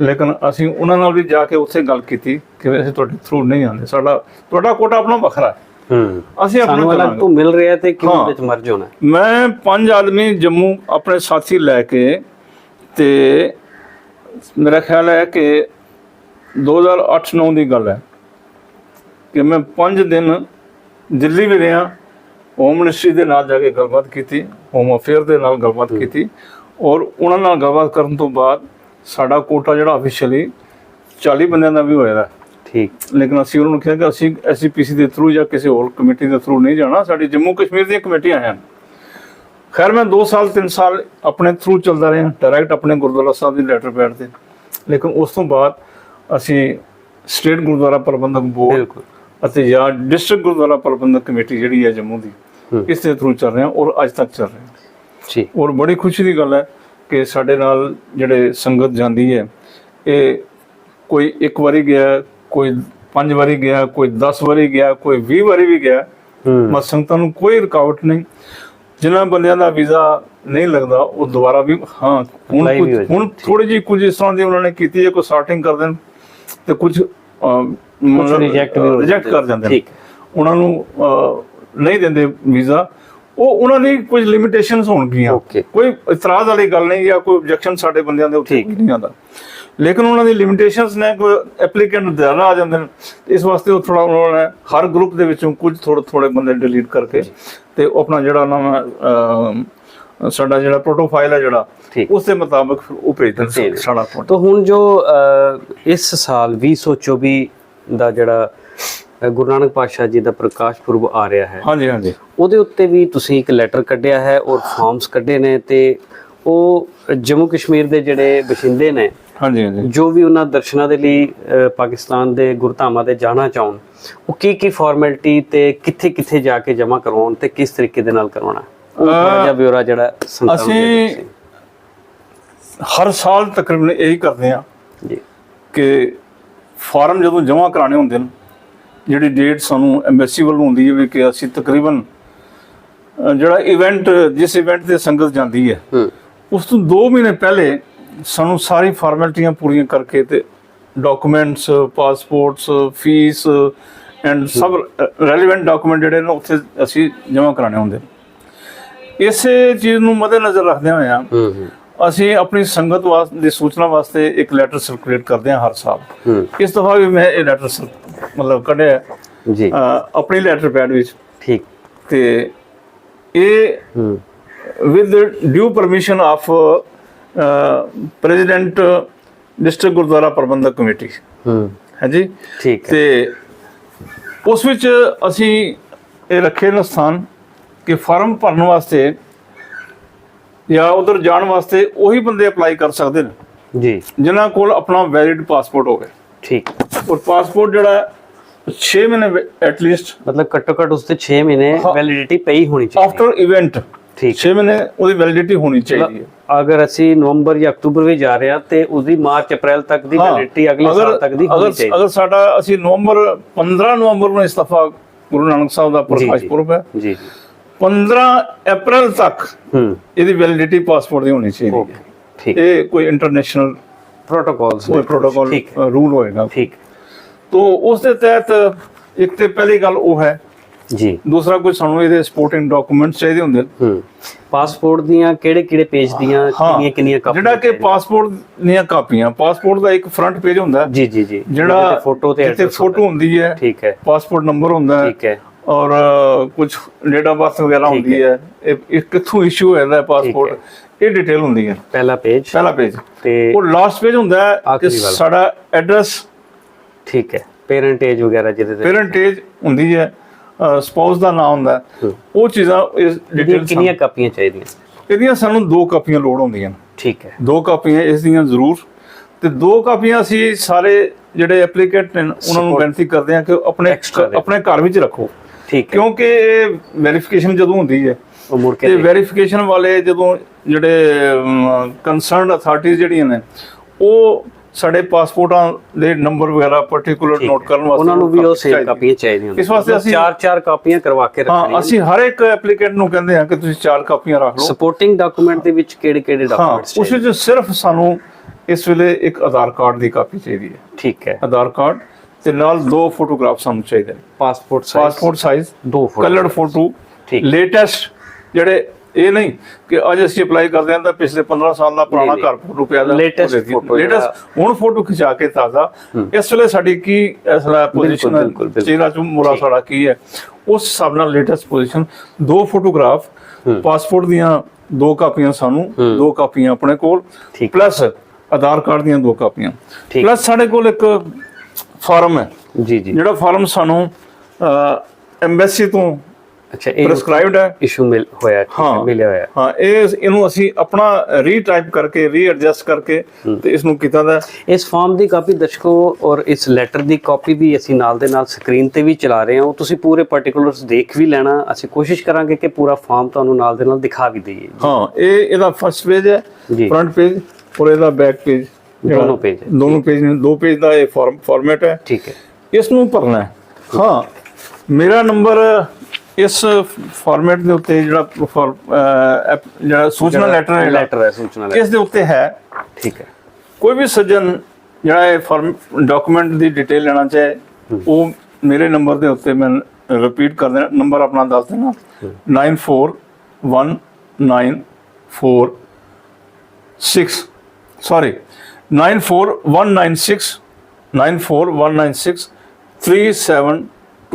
ਲੇਕਿਨ ਅਸੀਂ ਉਹਨਾਂ ਨਾਲ ਵੀ ਜਾ ਕੇ ਉੱਥੇ ਗੱਲ ਕੀਤੀ ਕਿ ਅਸੀਂ ਤੁਹਾਡੇ ਥਰੂ ਨਹੀਂ ਆਉਂਦੇ। ਸਾਡਾ ਤੁਹਾਡਾ ਕੋਟਾ ਆਪਣਾ ਵੱਖਰਾ ਹੈ। ਹੂੰ। ਅਸੀਂ ਆਪਣਾ ਸਾਨੂੰ ਅਲੱਗ। ਤੋਂ ਮਿਲ ਰਿਹਾ ਤੇ ਕਿਉਂ। ਵਿੱਚ ਮਰਜ ਹੋਣਾ ਮੈਂ ਪੰਜ ਆਦਮੀ ਜੰਮੂ ਆਪਣੇ ਸਾਥੀ ਲੈ ਕੇ ਤੇ ਮੇਰਾ ਖਿਆਲ ਹੈ ਕਿ 2008-9 ਦੀ ਗੱਲ ਹੈ ਕਿ ਮੈਂ ਪੰਜ ਦਿਨ ਦਿੱਲੀ ਵੀ ਰਿਹਾ ਹੋਮ ਮਿਨਿਸਟਰੀ ਦੇ ਨਾਲ ਜਾ ਕੇ ਗੱਲਬਾਤ ਕੀਤੀ ਹੋਮ ਅਫੇਅਰ ਦੇ ਨਾਲ ਗੱਲਬਾਤ ਕੀਤੀ। ਔਰ ਉਹਨਾਂ ਨਾਲ ਗੱਲਬਾਤ ਕਰਨ ਤੋਂ ਬਾਅਦ ਸਾਡਾ ਕੋਟਾ ਜਿਹੜਾ ਅਫੀਸ਼ੀਅਲੀ 40 ਬੰਦਿਆਂ ਦਾ ਵੀ ਹੋਇਆ ਠੀਕ। ਲੇਕਿਨ ਅਸੀਂ ਉਹਨਾਂ ਨੂੰ ਕਿਹਾ ਕਿ ਅਸੀਂ ਐਸਜੀਪੀਸੀ ਦੇ ਥਰੂ ਜਾਂ ਕਿਸੇ ਹੋਰ ਕਮੇਟੀ ਦੇ ਥਰੂ ਨਹੀਂ ਜਾਣਾ। ਸਾਡੀ ਜੰਮੂ ਕਸ਼ਮੀਰ ਦੀਆਂ ਕਮੇਟੀਆਂ ਹਨ। ਖੈਰ ਮੈਂ 2 ਸਾਲ 3 ਸਾਲ ਆਪਣੇ ਥਰੂ ਚੱਲਦਾ ਰਿਹਾ। ਡਾਇਰੈਕਟ ਆਪਣੇ ਗੁਰਦੁਆਰਾ ਸਾਹਿਬ ਦੀ ਲੈਟਰ ਪੈਡ ਤੇ। ਲੇਕਿਨ ਉਸ ਤੋਂ ਬਾਅਦ ਅਸੀਂ ਸਟੇਟ ਗੁਰਦੁਆਰਾ ਪ੍ਰਬੰਧਕ ਬੋਰਡ ਅਤੇ ਜਾਂ ਡਿਸਟ੍ਰਿਕਟ ਗੁਰਦੁਆਰਾ ਪ੍ਰਬੰਧਕ ਕਮੇਟੀ ਜਿਹੜੀ ਹੈ ਜੰਮੂ ਦੀ। ਇਸ ਦੇ ਥਰੂ ਚੱਲ ਰਹੇ ਹਾਂ ਔਰ ਅੱਜ ਤੱਕ ਚੱਲ ਰਹੇ ਹਾਂ। ਜੀ। ਔਰ ਬੜੀ ਖੁਸ਼ੀ ਦੀ ਗੱਲ ਹੈ ਕਿ ਸਾਡੇ ਨਾਲ ਜਿਹੜੇ ਸੰਗਤ ਜਾਂਦੀ ਹੈ ਇਹ ਕੋਈ ਇੱਕ ਵਾਰੀ ਗਿਆ ਕੋਈ ਪੰਜ ਵਾਰੀ ਗਿਆ ਕੋਈ 10 ਵਾਰੀ ਗਿਆ ਕੋਈ 20 ਵਾਰੀ ਵੀ ਗਿਆ ਹੂੰ। ਮੈਂ ਸੰਗਤਾਂ ਨੂੰ ਕੋਈ ਰੁਕਾਵਟ ਨਹੀਂ। ਜਿਨ੍ਹਾਂ ਬੰਦਿਆਂ ਦਾ ਵੀਜ਼ਾ ਨਹੀਂ ਲੱਗਦਾ ਉਹ ਦੁਬਾਰਾ ਵੀ ਹਾਂ ਹੁਣ ਹੁਣ ਥੋੜੀ ਜਿਹੀ ਕੁਝ ਇਸ ਤਰ੍ਹਾਂ ਦੀ ਉਹਨਾਂ ਨੇ ਕੀਤੀ ਹੈ ਕੋਈ ਸੌਰਟਿੰਗ ਕਰ ਦੇਣ ਤੇ ਕੁਝ ਰਿਜੈਕਟ ਕਰ ਜਾਂਦੇ ਨੇ। ਠੀਕ। ਉਹਨਾਂ ਨੂੰ ਨਹੀਂ ਦਿੰਦੇ ਵੀਜ਼ਾ। ਉਹ ਉਹਨਾਂ ਦੀ ਕੁਝ ਲਿਮਿਟੇਸ਼ਨਸ ਹੋਣਗੀਆਂ. ਕੋਈ ਇਤਰਾਜ਼ ਵਾਲੀ ਗੱਲ ਨਹੀਂ ਜਾਂ ਕੋਈ ਆਬਜੈਕਸ਼ਨ ਸਾਡੇ ਬੰਦਿਆਂ ਦੇ ਉੱਤੇ ਨਹੀਂ ਆਉਂਦਾ ਲੇਕਿਨ ਉਹਨਾਂ ਦੀ ਲਿਮਿਟੇਸ਼ਨਸ ਨੇ ਕੋਈ ਐਪਲੀਕੈਂਟ ਜ਼ਿਆਦਾ ਆ ਜਾਂਦੇ ਨੇ ਇਸ ਵਾਸਤੇ ਉਹ ਥੋੜਾ ਉਹਨਾਂ ਨੇ ਹਰ ਗਰੁੱਪ ਦੇ ਵਿੱਚੋਂ ਕੁਝ ਥੋੜੇ ਥੋੜੇ ਬੰਦੇ ਡਿਲੀਟ ਕਰਕੇ ਤੇ ਆਪਣਾ ਜਿਹੜਾ ਨਾਮ ਸਾਡਾ ਜਿਹੜਾ ਪ੍ਰੋਟੋਫਾਈਲ ਹੈ ਜਿਹੜਾ। ਉਸ ਦੇ ਮੁਤਾਬਕ ਉਹ ਭੇਜ ਦਿੰਦੇ। ਸਾਡਾ। ਤਾਂ ਹੁਣ ਜੋ ਇਸ ਸਾਲ 2024 ਦਾ ਜਿਹੜਾ ਗੁਰੂ ਨਾਨਕ ਪਾਤਸ਼ਾਹ ਜੀ ਦਾ ਪ੍ਰਕਾਸ਼ ਪੁਰਬ ਆ ਰਿਹਾ ਹੈ। ਹਾਂਜੀ ਹਾਂਜੀ। ਉਹਦੇ ਉੱਤੇ ਵੀ ਤੁਸੀਂ ਇੱਕ ਲੈਟਰ ਕੱਢਿਆ ਹੈ ਔਰ ਫਾਰਮਸ ਕੱਢੇ ਨੇ ਤੇ ਉਹ ਜੰਮੂ ਕਸ਼ਮੀਰ ਦੇ ਜਿਹੜੇ ਬਸ਼ਿੰਦੇ ਨੇ ਹਾਂਜੀ ਹਾਂਜੀ। ਜੋ ਵੀ ਉਹਨਾਂ ਦਰਸ਼ਨਾਂ ਦੇ ਲਈ ਪਾਕਿਸਤਾਨ ਦੇ ਗੁਰਧਾਮਾਂ ਤੇ ਜਾਣਾ ਚਾਹਣ ਉਹ ਕੀ ਕੀ ਫਾਰਮੈਲਿਟੀ ਤੇ ਕਿੱਥੇ ਕਿੱਥੇ ਜਾ ਕੇ ਜਮ੍ਹਾਂ ਕਰਵਾਉਣ ਤੇ ਕਿਸ ਤਰੀਕੇ ਦੇ ਨਾਲ ਕਰਵਾਉਣਾ? ਉਹ ਜਿਹੜਾ ਦੇ ਦਿਓ ਅਸੀਂ ਹਰ ਸਾਲ ਤਕਰੀਬਨ ਇਹੀ ਕਰਦੇ ਹਾਂ ਤੁਸੀਂ। ਜੀ। ਕਿ ਫਾਰਮ ਜਦੋਂ ਜਮ੍ਹਾਂ ਕਰਾਣੇ ਹੁੰਦੇ ਨੇ ਜਿਹੜੀ ਡੇਟ ਸਾਨੂੰ ਐਮਬੈਸੀ ਵੱਲੋਂ ਹੁੰਦੀ ਹੈ ਵੀ ਕਿ ਅਸੀਂ ਤਕਰੀਬਨ ਜਿਹੜਾ ਇਵੈਂਟ ਜਿਸ ਇਵੈਂਟ ਤੇ ਸੰਗਤ ਜਾਂਦੀ ਹੈ ਉਸ ਤੋਂ 2 ਮਹੀਨੇ ਪਹਿਲੇ ਸਾਨੂੰ ਸਾਰੀ ਫਾਰਮੈਲਿਟੀਆਂ ਪੂਰੀਆਂ ਕਰਕੇ ਤੇ ਡਾਕੂਮੈਂਟਸ ਪਾਸਪੋਰਟਸ ਫੀਸ ਐਂਡ ਸਭ ਰੈਲੇਵੈਂਟ ਡਾਕੂਮੈਂਟ ਜਿਹੜੇ ਨੇ ਉੱਥੇ ਅਸੀਂ ਜਮ੍ਹਾਂ ਕਰਾਣੇ ਹੁੰਦੇ ਇਸੇ ਚੀਜ਼ ਨੂੰ ਮੱਦੇਨਜ਼ਰ ਰੱਖਦਿਆਂ ਹੋਇਆਂ ਹੂੰ ਹੂੰ। ਅਸੀਂ ਆਪਣੀ ਸੰਗਤ ਵਾਸਤੇ ਦੀ ਸੂਚਨਾ ਵਾਸਤੇ ਇੱਕ ਲੈਟਰ ਸਰਕੂਲੇਟ ਕਰਦੇ ਹਾਂ ਹਰ ਸਾਲ। ਇਸ ਦਫਾ ਵੀ ਮੈਂ ਇਹ ਲੈਟਰ ਮਤਲਬ ਕੱਢਿਆ ਜੀ। ਆਪਣੀ ਲੈਟਰ ਪੈਡ ਵਿੱਚ। ਠੀਕ। ਤੇ ਇਹ with due permission of president district Gurdwara Prabandhak committee. ਹੂੰ। ਹਾਂਜੀ? ਠੀਕ ਤੇ ਉਸ ਵਿੱਚ ਅਸੀਂ ਇਹ ਰੱਖੇ ਨੇ ਸਥਾਨ ਕਿ ਫਾਰਮ ਭਰਨ ਵਾਸਤੇ ਜਾਂ ਉਧਰ ਜਾਣ ਵਾਸਤੇ ਉਹੀ ਬੰਦੇ ਅਪਲਾਈ ਕਰ ਸਕਦੇ ਨੇ। ਜੀ। ਜਿਨ੍ਹਾਂ ਕੋਲ ਆਪਣਾ ਵੈਲਿਡ ਪਾਸਪੋਰਟ ਹੋਵੇ। ਠੀਕ। ਔਰ ਪਾਸਪੋਰਟ ਜਿਹੜਾ 6 ਮਹੀਨੇ ਐਟ ਲੀਸਟ ਮਤਲਬ ਘੱਟੋ ਘੱਟ ਉਸ ਤੇ 6 ਮਹੀਨੇ। ਵੈਲਿਡਿਟੀ ਪਈ ਹੋਣੀ ਚਾਹੀਦੀ। ਆਫਟਰ ਇਵੈਂਟ ਠੀਕ 6 ਮਹੀਨੇ ਉਹਦੀ ਵੈਲਿਡਿਟੀ ਹੋਣੀ ਚਾਹੀਦੀ ਹੈ। ਅਗਰ ਅਸੀਂ ਨਵੰਬਰ ਜਾਂ ਅਕਤੂਬਰ ਵਿੱਚ ਜਾ ਰਹੇ ਹਾਂ ਤੇ ਉਹਦੀ ਮਾਰਚ ਅਪ੍ਰੈਲ ਤੱਕ ਦੀ ਵੈਲਿਡਿਟੀ ਅਗਲੇ ਸਾਲ ਤੱਕ ਦੀ ਹੋਣੀ ਚਾਹੀਦੀ। ਅਗਰ ਸਾਡਾ ਅਸੀਂ ਨਵੰਬਰ 15 ਨਵੰਬਰ ਨੂੰ ਇਸਤਫਾ ਗੁਰੂ ਨਾਨਕ ਸਾਹਿਬ ਦਾ ਪ੍ਰਕਾਸ਼। ਪੁਰਬ ਹੈ। ਜੀ। 15 ਅਪ੍ਰੈਲ ਤੱਕ ਹੂੰ। ਇਹਦੀ ਵੈਲਿਡਿਟੀ ਪਾਸਪੋਰਟ ਦੀ ਹੋਣੀ ਚਾਹੀਦੀ ਹੈ। ਠੀਕ। ਇਹ ਕੋਈ ਇੰਟਰਨੈਸ਼ਨਲ ਪ੍ਰੋਟੋਕਾਲਸ ਕੋਈ ਪ੍ਰੋਟੋਕਾਲ ਰੂਲ ਹੋਏਗਾ। ਠੀਕ। ਤੋਂ ਉਸ ਦੇ ਤਹਿਤ ਇੱਕ ਤੇ ਪਹਿਲੀ ਗੱਲ ਉਹ ਹੈ। ਜੀ। ਦੂਸਰਾ ਕੋਈ ਸਾਨੂੰ ਇਹਦੇ ਸਪੋਰਟਿੰਗ ਡਾਕੂਮੈਂਟਸ ਚਾਹੀਦੇ ਹੁੰਦੇ ਨੇ। ਹੂੰ। ਪਾਸਪੋਰਟ ਦੀਆਂ ਕਿਹੜੇ ਕਿਹੜੇ ਪੇਜ ਦੀਆਂ ਕਿੰਨੀਆਂ ਕਿੰਨੀਆਂ ਕਾਪੀਆਂ ਜਿਹੜਾ ਕਿ ਪਾਸਪੋਰਟ ਦੀਆਂ ਕਾਪੀਆਂ ਪਾਸਪੋਰਟ ਦਾ ਇੱਕ ਫਰੰਟ ਪੇਜ ਹੁੰਦਾ ਜੀ ਜੀ ਜੀ। ਜਿਹੜਾ ਫੋਟੋ ਤੇ ਜਿੱਥੇ ਫੋਟੋ ਹੁੰਦੀ ਹੈ। ਠੀਕ ਹੈ। ਪਾਸਪੋਰਟ ਨੰਬਰ ਹੁੰਦਾ ਹੈ। ਠੀਕ ਹੈ। ਔਰ ਕੁਝ ਡੇਟ ਆਫ ਬਰਥ ਵਗੈਰਾ ਹੁੰਦੀ ਹੈ। ਇਹ ਕਿੱਥੋਂ ਇਸ਼ੂ ਹੋਇਆ ਹੈ। ਪਾਸਪੋਰਟ ਇਹ ਡਿਟੇਲ ਹੁੰਦੀ ਹੈ। ਪਹਿਲਾ ਪੇਜ ਪਹਿਲਾ ਪੇਜ ਤੇ ਉਹ ਲਾਸਟ ਪੇਜ ਹੁੰਦਾ ਹੈ ਕਿ। ਸਾਡਾ ਐਡਰੈਸ ਠੀਕ ਹੈ। ਪੇਰੈਂਟ ਏਜ ਵਗੈਰਾ ਜਿਹਦੇ ਤੇ ਪੇਰੈਂਟ ਏਜ ਹੁੰਦੀ ਹੈ। ਸਪਾਊਸ ਦਾ ਨਾਮ ਹੁੰਦਾ ਹੈ। ਉਹ ਚੀਜ਼ਾਂ ਇਸ ਡਿਟੇਲ ਕਿੰਨੀਆਂ ਕਾਪੀਆਂ ਚਾਹੀਦੀਆਂ? ਇਹਦੀਆਂ ਸਾਨੂੰ ਦੋ ਕਾਪੀਆਂ ਲੋੜ ਹੁੰਦੀਆਂ ਨੇ। ਠੀਕ ਹੈ। ਦੋ ਕਾਪੀਆਂ ਇਸ ਦੀਆਂ ਜ਼ਰੂਰ। ਤੇ ਦੋ ਕਾਪੀਆਂ ਅਸੀਂ ਸਾਰੇ ਜਿਹੜੇ ਐਪਲੀਕੈਂਟ ਨੇ ਉਹਨਾਂ ਨੂੰ ਬੇਨਤੀ ਕਰਦੇ ਹਾਂ ਕਿ ਆਪਣੇ Extra ਦੇ। ਆਪਣੇ ਘਰ ਵਿੱਚ ਰੱਖੋ। ਠੀਕ ਹੈ। ਕਿਉਂਕਿ ਇਹ ਵੈਰੀਫਿਕੇਸ਼ਨ ਜਦੋਂ ਹੁੰਦੀ ਹੈ ਉਹ ਮੁੜ ਕੇ ਤੇ ਦੇਖ- ਵੈਰੀਫਿਕੇਸ਼ਨ ਵਾਲੇ ਜਦੋਂ ਜਿਹੜੇ ਕੰਸਰਨਡ ਅਥਾਰਟੀਆਂ ਜਿਹੜੀਆਂ ਨੇ ਉਹ ਸਾਡੇ ਪਾਸਪੋਰਟਾਂ ਦੇ ਨੰਬਰ ਵਗੈਰਾ ਪਾਰਟਿਕੂਲਰ ਨੋਟ ਹੈ। ਕਰਨ ਵਾਸਤੇ ਉਹਨਾਂ ਨੂੰ ਵੀ ਉਹ ਸੇਮ ਚਾਹੀਦੀ। ਕਾਪੀਆਂ ਚਾਹੀਦੀਆਂ ਇਸ ਵਾਸਤੇ ਅਸੀਂ- ਚਾਰ ਚਾਰ ਕਾਪੀਆਂ ਕਰਵਾ ਕੇ ਹਾਂ ਰੱਖਣੀਆਂ ਅਸੀਂ ਹਰ ਇੱਕ ਐਪਲੀਕੈਂਟ ਨੂੰ ਕਹਿੰਦੇ ਹਾਂ ਕਿ ਤੁਸੀਂ ਚਾਰ ਕਾਪੀਆਂ ਰੱਖ ਲਓ। ਸਪੋਰਟਿੰਗ ਡਾਕੂਮੈਂਟ ਦੇ ਵਿੱਚ ਕਿਹੜੇ ਕਿਹੜੇ ਹਾਂ ਡਾਕੂਮੈਂਟਸ ਉਸ ਵਿੱਚ ਸਿਰਫ ਸਾਨੂੰ ਇਸ ਵੇਲੇ ਇੱਕ ਆਧਾਰ ਕਾਰਡ ਦੀ ਕਾਪੀ ਚਾਹੀਦੀ ਹੈ। ਠੀਕ ਹੈ। ਆਧਾਰ ਕਾਰਡ ਤੇ ਨਾਲ ਦੋ ਫੋਟੋਗ੍ਰਾਫ ਸਾਨੂੰ ਚਾਹੀਦੇ ਨੇ। ਪਾਸਪੋਰਟ ਸਾਈਜ਼ ਪਾਸਪੋਰਟ ਸਾਈਜ਼ ਦੋ ਫੋਟੋ ਕਲਰਡ ਫੋਟੋ ਠੀਕ। ਲੇਟੈਸਟ ਜਿਹੜੇ ਇਹ ਨਹੀਂ ਕਿ ਅੱਜ ਅਸੀਂ ਅਪਲਾਈ ਕਰਦੇ ਹਾਂ ਤਾਂ ਪਿਛਲੇ 15 ਸਾਲ ਦਾ ਪੁਰਾਣਾ ਘਰ ਫੋਟੋ ਪਿਆ ਦਾ ਲੇਟੈਸਟ ਹੁਣ ਫੋਟੋ ਖਿਚਾ ਕੇ ਤਾਜ਼ਾ। ਇਸ ਵੇਲੇ ਸਾਡੀ ਕੀ ਅਸਲਾ ਪੋਜੀਸ਼ਨ। ਚਿਹਰਾ ਚੁ ਮੁਰਾ ਸਾਡਾ ਕੀ ਹੈ? ਉਸ ਹਿਸਾਬ ਨਾਲ ਲੇਟੈਸਟ ਪੋਜੀਸ਼ਨ ਦੋ ਫੋਟੋਗ੍ਰਾਫ ਪਾਸਪੋਰਟ ਦੀਆਂ ਦੋ ਕਾਪੀਆਂ ਸਾਨੂੰ ਦੋ ਕਾਪੀਆਂ ਆਪਣੇ ਕੋਲ। ਪਲੱਸ ਆਧਾਰ ਕਾਰਡ ਦੀਆਂ ਦੋ ਕਾਪੀਆਂ। ਪਲੱਸ ਸਾਡੇ ਕੋਲ ਇੱਕ ਫਾਰਮ ਹੈ। ਜੀ ਜੀ। ਜਿਹੜਾ ਫਾਰਮ ਸਾਨੂੰ ਐਮਬੈਸੀ ਤੋਂ ਅੱਛਾ ਇਹ ਪ੍ਰੈਸਕ੍ਰਾਈਬਡ ਹੈ। ਇਸ਼ੂ ਮਿਲ ਹੋਇਆ ਹੈ। ਮਿਲਿਆ ਹੋਇਆ। ਹਾਂ ਇਹ ਇਹਨੂੰ ਅਸੀਂ ਆਪਣਾ ਰੀਟਾਈਪ ਕਰਕੇ ਰੀਐਡਜਸਟ ਕਰਕੇ ਤੇ ਇਸ ਨੂੰ ਕੀਤਾ ਦਾ ਇਸ ਫਾਰਮ ਦੀ ਕਾਪੀ ਦਰਸ਼ਕੋ ਔਰ ਇਸ ਲੈਟਰ ਦੀ ਕਾਪੀ ਵੀ ਅਸੀਂ ਨਾਲ ਦੇ ਨਾਲ ਸਕਰੀਨ ਤੇ ਵੀ ਚਲਾ ਰਹੇ ਹਾਂ। ਉਹ ਤੁਸੀਂ ਪੂਰੇ ਪਾਰਟਿਕੂਲਰਸ ਦੇਖ ਵੀ ਲੈਣਾ। ਅਸੀਂ ਕੋਸ਼ਿਸ਼ ਕਰਾਂਗੇ ਕਿ ਪੂਰਾ ਫਾਰਮ ਤੁਹਾਨੂੰ ਨਾਲ ਦੇ ਨਾਲ ਦਿਖਾ ਵੀ ਦਈਏ। ਹਾਂ ਇਹ ਇਹਦਾ ਫਰਸਟ ਪੇਜ ਹੈ ਫਰੰਟ ਪੇਜ ਔਰ ਇਹਦਾ ਬੈਕ ਪੇਜ ਦੋਨੋਂ ਹੈ। ਦੋਨੋਂ ਪੇਜ ਨੇ ਦੋ ਪੇਜ ਦਾ ਇਹ ਫਾਰਮ ਫਾਰਮੈਟ ਹੈ। ਠੀਕ ਹੈ। ਇਸ ਨੂੰ ਭਰਨਾ ਹੈ। ਹਾਂ। ਮੇਰਾ ਨੰਬਰ ਇਸ ਫਾਰਮੈਟ ਦੇ ਉੱਤੇ ਜਿਹੜਾ ਜਿਹੜਾ ਸੂਚਨਾ ਲੈਟਰ ਹੈ ਲੈਟਰ ਹੈ ਸੂਚਨਾ ਲੈਟਰ ਇਸ ਦੇ ਉੱਤੇ ਹੈ। ਠੀਕ ਹੈ। ਕੋਈ ਵੀ ਸੱਜਣ ਜਿਹੜਾ ਇਹ ਫਾਰਮ ਡਾਕੂਮੈਂਟ ਦੀ ਡਿਟੇਲ ਲੈਣਾ ਚਾਹੇ ਉਹ ਮੇਰੇ ਨੰਬਰ ਦੇ ਉੱਤੇ ਮੈਂ ਰਿਪੀਟ ਕਰ ਦੇਣਾ ਨੰਬਰ ਆਪਣਾ ਦੱਸ ਦੇਣਾ। 94194 ਸੌਰੀ 94196 94196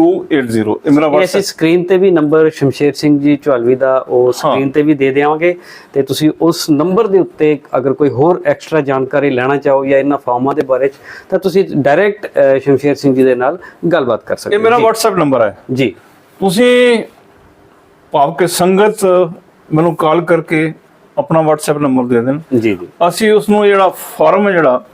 37280 ਇਹ ਮੇਰਾ ਅਸੀਂ WhatsApp ਸਕਰੀਨ ਤੇ ਵੀ ਨੰਬਰ ਸ਼ਮਸ਼ੇਰ ਸਿੰਘ ਜੀ ਚੌਲਵੀ ਦਾ ਉਹ ਸਕਰੀਨ ਤੇ ਵੀ ਦੇ ਦੇਵਾਂਗੇ ਤੇ ਤੁਸੀਂ ਉਸ ਨੰਬਰ ਦੇ ਉੱਤੇ ਅਗਰ ਕੋਈ ਹੋਰ ਐਕਸਟਰਾ ਜਾਣਕਾਰੀ ਲੈਣਾ ਚਾਹੋ ਜਾਂ ਇਹਨਾਂ ਫਾਰਮਾਂ ਦੇ ਬਾਰੇ ਚ ਤਾਂ ਤੁਸੀਂ ਡਾਇਰੈਕਟ ਸ਼ਮਸ਼ੇਰ ਸਿੰਘ ਜੀ ਦੇ ਨਾਲ ਗੱਲਬਾਤ ਕਰ ਸਕਦੇ ਇਹ ਮੇਰਾ WhatsApp ਨੰਬਰ ਹੈ। ਹੋ ਜੀ। ਤੁਸੀਂ ਭਾਵ ਕਿ ਸੰਗਤ ਮੈਨੂੰ ਕਾਲ ਕਰਕੇ ਆਪਣਾ WhatsApp ਨੰਬਰ ਦੇ ਦੇਣ। ਜੀ ਜੀ। ਅਸੀਂ ਉਸ ਨੂੰ ਜਿਹੜਾ ਫਾਰਮ ਹੈ ਜਿਹੜਾ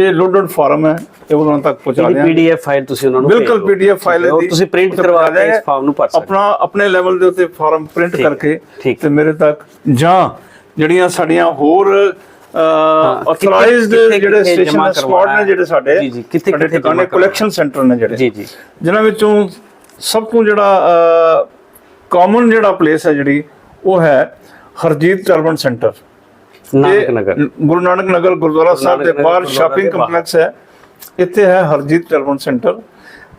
ਇਹ ਲੋਡਡ ਫਾਰਮ ਹੈ ਇਹ ਉਹਨਾਂ ਤੱਕ ਪਹੁੰਚਾ ਦਿਆਂਗੇ। ਪੀਡੀਐਫ ਫਾਈਲ ਤੁਸੀਂ ਉਹਨਾਂ ਨੂੰ ਬਿਲਕੁਲ। PDF ਫਾਈਲ ਹੈ, ਤੁਸੀਂ ਪ੍ਰਿੰਟ ਕਰਵਾ ਕੇ ਇਸ ਫਾਰਮ ਨੂੰ ਭਰ ਸਕਦੇ ਆਪਣਾ ਆਪਣੇ ਲੈਵਲ ਦੇ ਉੱਤੇ ਫਾਰਮ ਪ੍ਰਿੰਟ ਕਰਕੇ ਤੇ ਮੇਰੇ ਤੱਕ ਜਾਂ ਜਿਹੜੀਆਂ ਸਾਡੀਆਂ ਹੋਰ ਕਿੱਥੇ- ਜਿਹੜੇ ਸਟੇਸ਼ਨ ਸਪੌਟ ਨੇ ਜਿਹੜੇ ਸਾਡੇ ਜੀ, ਜੀ, ਕਿੱਥੇ- ਕਿੱਥੇ ਜਮ੍ਹਾਂ ਕਲੈਕਸ਼ਨ ਸੈਂਟਰ ਨੇ ਜਿਹੜੇ। ਜੀ ਜੀ। ਜਿਨ੍ਹਾਂ ਵਿੱਚੋਂ ਸਭ ਤੋਂ ਜਿਹੜਾ ਕਾਮਨ ਜਿਹੜਾ ਪਲੇਸ ਹੈ ਜਿਹੜੀ ਉਹ ਹੈ ਹਰਜੀਤ ਟਰਬਨ ਸੈਂਟਰ ਨਾਨਕ ਇਹ ਨਗਰ। ਗੁਰੂ ਨਾਨਕ ਨਗਰ ਗੁਰਦੁਆਰਾ ਸਾਹਿਬ ਦੇ ਬਾਹਰ ਸ਼ਾਪਿੰਗ। ਕੰਪਲੈਕਸ ਹੈ। ਇੱਥੇ ਹੈ ਹਰਜੀਤ ਟਰਬਨ ਸੈਂਟਰ।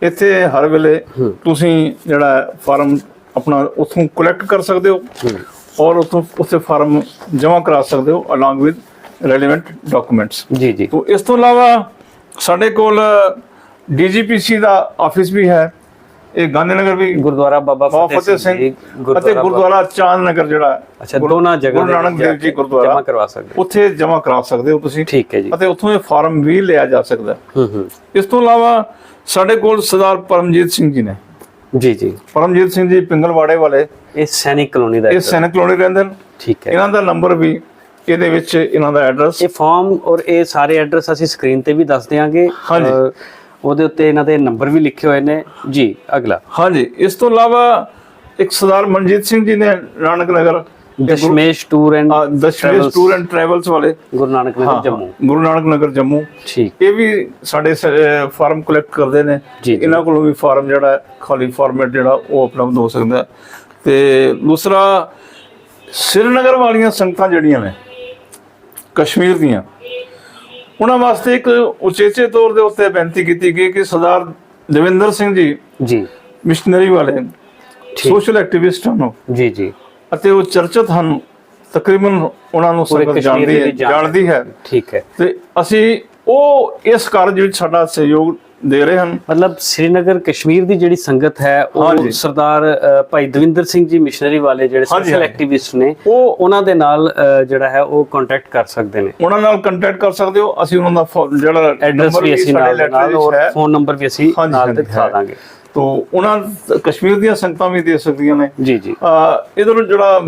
ਇੱਥੇ ਹਰ ਵੇਲੇ ਤੁਸੀਂ ਜਿਹੜਾ ਫਾਰਮ ਆਪਣਾ ਉੱਥੋਂ ਕਲੈਕਟ ਕਰ ਸਕਦੇ ਹੋ ਔਰ ਉੱਥੋਂ ਉਸੇ ਫਾਰਮ ਜਮ੍ਹਾਂ ਕਰਾ ਸਕਦੇ ਹੋ ਅਲੋਂਗ ਵਿਦ ਰੈਲੇਵੈਂਟ ਡਾਕੂਮੈਂਟਸ ਜੀ ਜੀ। ਤੋ ਇਸ ਤੋਂ ਇਲਾਵਾ ਸਾਡੇ ਕੋਲ ਡੀਜੀਪੀਸੀ ਦਾ ਆਫਿਸ ਵੀ ਹੈ। ਇਹ ਗਾਂਧੀਨਗਰ ਵੀ ਗੁਰਦੁਆਰਾ ਬਾਬਾ ਫਤਿਹ ਸਿੰਘ ਅਤੇ ਗੁਰਦੁਆਰਾ ਚਾਂਦ ਨਗਰ ਜਿਹੜਾ ਅੱਛਾ ਦੋਨਾਂ ਜਗ੍ਹਾ ਗੁਰੂ ਨਾਨਕ ਦੇਵ ਜੀ ਗੁਰਦੁਆਰਾ ਜਮ੍ਹਾਂ ਕਰਵਾ ਸਕਦੇ। ਉੱਥੇ ਜਮ੍ਹਾਂ ਕਰਾ ਸਕਦੇ ਹੋ ਤੁਸੀਂ ਠੀਕ ਹੈ ਜੀ। ਅਤੇ ਉੱਥੋਂ ਇਹ ਫਾਰਮ ਵੀ ਲਿਆ ਜਾ ਸਕਦਾ ਹੈ। ਹੂੰ ਇਸ ਤੋਂ ਇਲਾਵਾ ਸਾਡੇ ਕੋਲ ਸਰਦਾਰ ਪਰਮਜੀਤ ਸਿੰਘ ਜੀ ਨੇ। ਜੀ ਜੀ। ਪਰਮਜੀਤ ਸਿੰਘ ਜੀ ਪਿੰਗਲਵਾੜੇ ਵਾਲੇ। ਇਹ ਸੈਨਿਕ ਕਲੋਨੀ ਦਾ ਇਹ। ਸੈਨਿਕ ਕਲੋਨੀ ਰਹਿੰਦੇ ਨੇ। ਠੀਕ ਹੈ। ਇਹਨਾਂ ਦਾ ਨੰਬਰ ਵੀ ਇਹਦੇ ਵਿੱਚ ਇਹਨਾਂ ਦਾ ਐਡਰੈਸ ਇਹ ਫਾਰਮ ਔਰ ਇਹ ਸਾਰੇ ਐਡਰੈਸ ਅਸੀਂ ਸਕਰੀਨ ਤੇ ਵੀ ਦੱਸ ਦਿਆਂਗੇ। ਹਾਂਜੀ। ਉਹਦੇ ਉੱਤੇ ਇਹਨਾਂ ਦੇ ਨੰਬਰ ਵੀ ਲਿਖੇ ਹੋਏ ਨੇ। ਜੀ ਅਗਲਾ। ਹਾਂਜੀ ਇਸ ਤੋਂ ਇਲਾਵਾ ਇੱਕ ਸਰਦਾਰ ਮਨਜੀਤ ਸਿੰਘ ਜੀ ਨੇ Nanak Nagar Dashmesh tour and Dashmesh tour and travels ਵਾਲੇ। ਗੁਰੂ ਨਾਨਕ ਨਗਰ ਜੰਮੂ। ਗੁਰੂ ਨਾਨਕ ਨਗਰ ਜੰਮੂ। ਠੀਕ। ਇਹ ਵੀ ਸਾਡੇ ਫਾਰਮ ਕਲੈਕਟ ਕਰਦੇ ਨੇ। ਇਹਨਾਂ ਕੋਲੋਂ ਵੀ ਫਾਰਮ ਜਿਹੜਾ ਖਾਲੀ ਫਾਰਮੈਟ ਜਿਹੜਾ ਉਹ ਉਪਲਬਧ ਹੋ ਸਕਦਾ। ਤੇ ਦੂਸਰਾ ਸ੍ਰੀਨਗਰ ਵਾਲੀਆਂ ਸੰਗਤਾਂ ਜਿਹੜੀਆਂ ਨੇ ਕਸ਼ਮੀਰ ਦੀਆਂ ਉਹਨਾਂ ਵਾਸਤੇ ਇੱਕ ਉਚੇਚੇ ਤੌਰ ਦੇ ਉੱਤੇ ਬੇਨਤੀ ਕੀਤੀ ਗਈ ਕਿ ਸਰਦਾਰ ਦਵਿੰਦਰ ਸਿੰਘ ਜੀ ਜੀ। ਮਿਸ਼ਨਰੀ ਵਾਲੇ ਸੋਸ਼ਲ ਐਕਟਿਵਿਸਟ ਹਨ ਜੀ ਜੀ। ਅਤੇ ਉਹ ਚਰਚਿਤ ਹਨ ਤਕਰੀਬਨ ਉਹਨਾਂ ਨੂੰ ਸੰਗਤ ਜਾਣਦੀ ਹੈ। ਜਾਣਦੀ ਹੈ। ਠੀਕ ਹੈ। ਤੇ ਅਸੀਂ ਉਹ ਇਸ ਕਾਰਜ ਵਿੱਚ ਸਾਡਾ ਸਹਿਯੋਗ ਦੇ ਰਹੇ ਹਨ। ਮਤਲਬ ਸ੍ਰੀਨਗਰ ਕਸ਼ਮੀਰ ਦੀ ਜਿਹੜੀ ਸੰਗਤ ਹੈ ਉਹ। ਸਰਦਾਰ ਭਾਈ ਦਵਿੰਦਰ ਸਿੰਘ ਜੀ ਮਿਸ਼ਨਰੀ ਵਾਲੇ ਜਿਹੜੇ ਸੋਸ਼ਲ। ਐਕਟਿਵਿਸਟ ਨੇ ਉਹ ਉਹਨਾਂ ਦੇ ਨਾਲ ਜਿਹੜਾ ਹੈ ਉਹ ਕੰਟੈਕਟ ਕਰ ਸਕਦੇ ਨੇ। ਉਹਨਾਂ ਨਾਲ ਕੰਟੈਕਟ ਕਰ ਸਕਦੇ ਹੋ। ਅਸੀਂ ਉਹਨਾਂ ਦਾ ਜਿਹੜਾ ਐਡਰੈਸ ਵੀ ਅਸੀਂ ਨਾਲ ਔਰ ਫੋਨ ਨੰਬਰ ਵੀ ਅਸੀਂ ਨਾਲ ਦਿਖਾ। ਦਾਂਗੇ। ਤੋ ਉਹਨਾਂ ਕਸ਼ਮੀਰ ਦੀਆਂ ਸੰਗਤਾਂ ਵੀ ਦੇ ਸਕਦੀਆਂ ਨੇ। ਜੀ ਜੀ। ਇਧਰ ਜਿਹੜਾ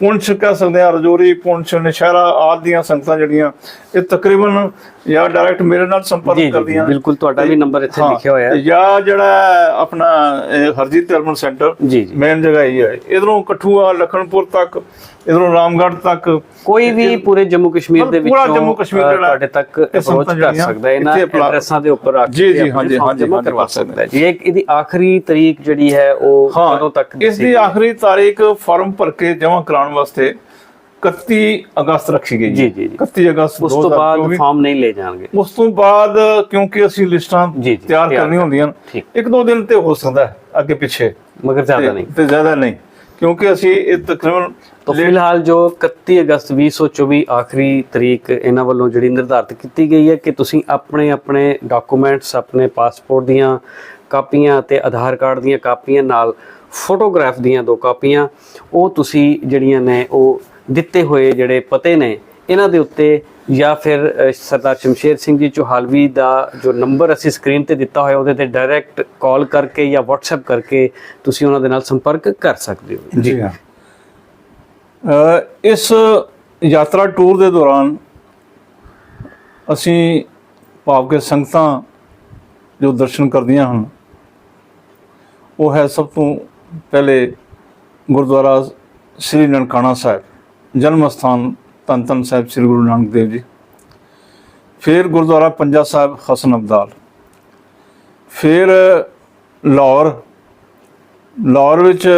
ਪੁੰਛ ਕਹਿ ਸਕਦੇ ਆ ਰਜੋਰੀ ਪੁੰਛ ਨਸ਼ਹਿਰਾ ਆਦਿ ਦੀਆਂ ਸੰਗਤਾਂ ਜਿਹੜੀਆਂ ਇਹ ਤਕਰੀਬਨ ਜਾਂ ਡਾਇਰੈਕਟ ਮੇਰੇ ਨਾਲ ਸੰਪਰਕ ਕਰਦੀਆਂ ਬਿਲਕੁਲ ਤੁਹਾਡਾ ਵੀ ਨੰਬਰ ਇੱਥੇ ਹਾਂ, ਲਿਖਿਆ ਹੋਇਆ ਹੈ। ਜਾਂ ਜਿਹੜਾ ਆਪਣਾ ਹਰਜੀਤ ਟਰਮਨ ਸੈਂਟਰ ਮੇਨ ਜਗ੍ਹਾ ਇਹ ਹੈ। ਇਧਰੋਂ ਕਠੂਆ ਲਖਨਪੁਰ ਤੱਕ ਇਧਰੋਂ ਰਾਮਗੜ੍ਹ ਤੱਕ। ਕੋਈ ਵੀ ਪੂਰੇ ਜੰਮੂ ਕਸ਼ਮੀਰ ਦੇ ਪੂਰਾ ਵਿੱਚੋਂ ਜੰਮੂ ਕਸ਼ਮੀਰ ਜਿਹੜਾ ਤੁਹਾਡੇ ਤੱਕ ਅਪਰੋਚ ਕਰ ਸਕਦਾ ਹੈ ਇਹਨਾਂ ਐਡਰੈਸਾਂ ਦੇ ਉੱਪਰ ਆ ਕੇ ਜੀ, ਜੀ, ਹਾਂਜੀ, ਹਾਂਜੀ, ਕਰਵਾ ਕਰ ਸਕਦਾ ਹੈ ਜੀ ਇਹ ਇਹਦੀ ਆਖਰੀ ਤਰੀਕ ਜਿਹੜੀ ਹੈ ਉਹ ਹਾਂ ਕਦੋਂ ਤੱਕ ਇਸ ਦੀ ਆਖਰੀ ਤਾਰੀਖ ਫਾਰਮ ਭਰ ਕੇ ਜਮ੍ਹਾਂ ਕਰਾਉਣ ਵਾਸਤੇ 31 ਅਗਸਤ ਰੱਖੀ ਗਈ। ਜੀ, ਜੀ, ਜੀ। 31 ਅਗਸਤ ਉਸ ਤੋਂ ਬਾਅਦ 2024 ਫਾਰਮ ਨਹੀਂ ਲੈ ਜਾਣਗੇ ਉਸ ਤੋਂ ਬਾਅਦ ਕਿਉਂਕਿ ਅਸੀਂ ਲਿਸਟਾਂ ਤਿਆਰ ਕਰਨੀਆਂ ਹੁੰਦੀਆਂ। ਇੱਕ ਦੋ ਦਿਨ ਤੇ ਹੋ ਸਕਦਾ ਅੱਗੇ ਪਿੱਛੇ ਮਗਰ ਜ਼ਿਆਦਾ ਨਹੀਂ ਤੇ ਜ਼ਿਆਦਾ ਨਹੀਂ ਕਿਉਂਕਿ ਅਸੀਂ ਇਹ ਤਕਰੀਬਨ ਤਾਂ ਫਿਲਹਾਲ ਜੋ 31 ਅਗਸਤ 2024 ਆਖਰੀ ਤਰੀਕ ਇਹਨਾਂ ਵੱਲੋਂ ਜਿਹੜੀ ਨਿਰਧਾਰਿਤ ਕੀਤੀ ਗਈ ਹੈ ਕਿ ਤੁਸੀਂ ਆਪਣੇ ਆਪਣੇ ਡਾਕੂਮੈਂਟਸ ਆਪਣੇ ਪਾਸਪੋਰਟ ਦੀਆਂ ਕਾਪੀਆਂ ਤੇ ਆਧਾਰ ਕਾਰਡ ਦੀਆਂ ਕਾਪੀਆਂ ਨਾਲ ਫੋਟੋਗ੍ਰਾਫ ਦੀਆਂ ਦੋ ਕਾਪੀਆਂ ਉਹ ਤੁਸੀਂ ਜਿਹੜੀਆਂ ਨੇ ਉਹ ਦਿੱਤੇ ਹੋਏ ਜਿਹੜੇ ਪਤੇ ਨੇ, ਇਹਨਾਂ ਦੇ ਉੱਤੇ ਜਾਂ ਫਿਰ ਸਰਦਾਰ ਸ਼ਮਸ਼ੇਰ ਸਿੰਘ ਜੀ ਚੋਹਾਲਵੀ ਦਾ ਜੋ ਨੰਬਰ ਅਸੀਂ ਸਕਰੀਨ ਤੇ ਦਿੱਤਾ ਹੋਇਆ, ਉਹਦੇ ਤੇ ਡਾਇਰੈਕਟ ਕਾਲ ਕਰਕੇ ਜਾਂ WhatsApp ਕਰਕੇ ਤੁਸੀਂ ਉਹਨਾਂ ਦੇ ਨਾਲ ਸੰਪਰਕ ਕਰ ਸਕਦੇ ਹੋ। ਜੀ। ਹਾਂ ਇਸ ਯਾਤਰਾ ਟੂਰ ਦੇ ਦੌਰਾਨ ਅਸੀਂ ਭਾਵ ਕੇ ਸੰਗਤਾਂ ਜੋ ਦਰਸ਼ਨ ਕਰਦੀਆਂ ਹਨ, ਉਹ ਹੈ ਸਭ ਤੋਂ ਪਹਿਲੇ ਗੁਰਦੁਆਰਾ ਸ੍ਰੀ ਨਨਕਾਣਾ ਸਾਹਿਬ। ਜਨਮ ਸਥਾਨ ਧੰਨ ਧੰਨ ਸਾਹਿਬ ਸ੍ਰੀ ਗੁਰੂ ਨਾਨਕ ਦੇਵ ਜੀ। ਫਿਰ ਗੁਰਦੁਆਰਾ ਪੰਜਾ ਸਾਹਿਬ ਹਸਨ ਅਬਦਾਲ। ਫਿਰ ਲਾਹੌਰ। ਲਾਹੌਰ ਵਿੱਚ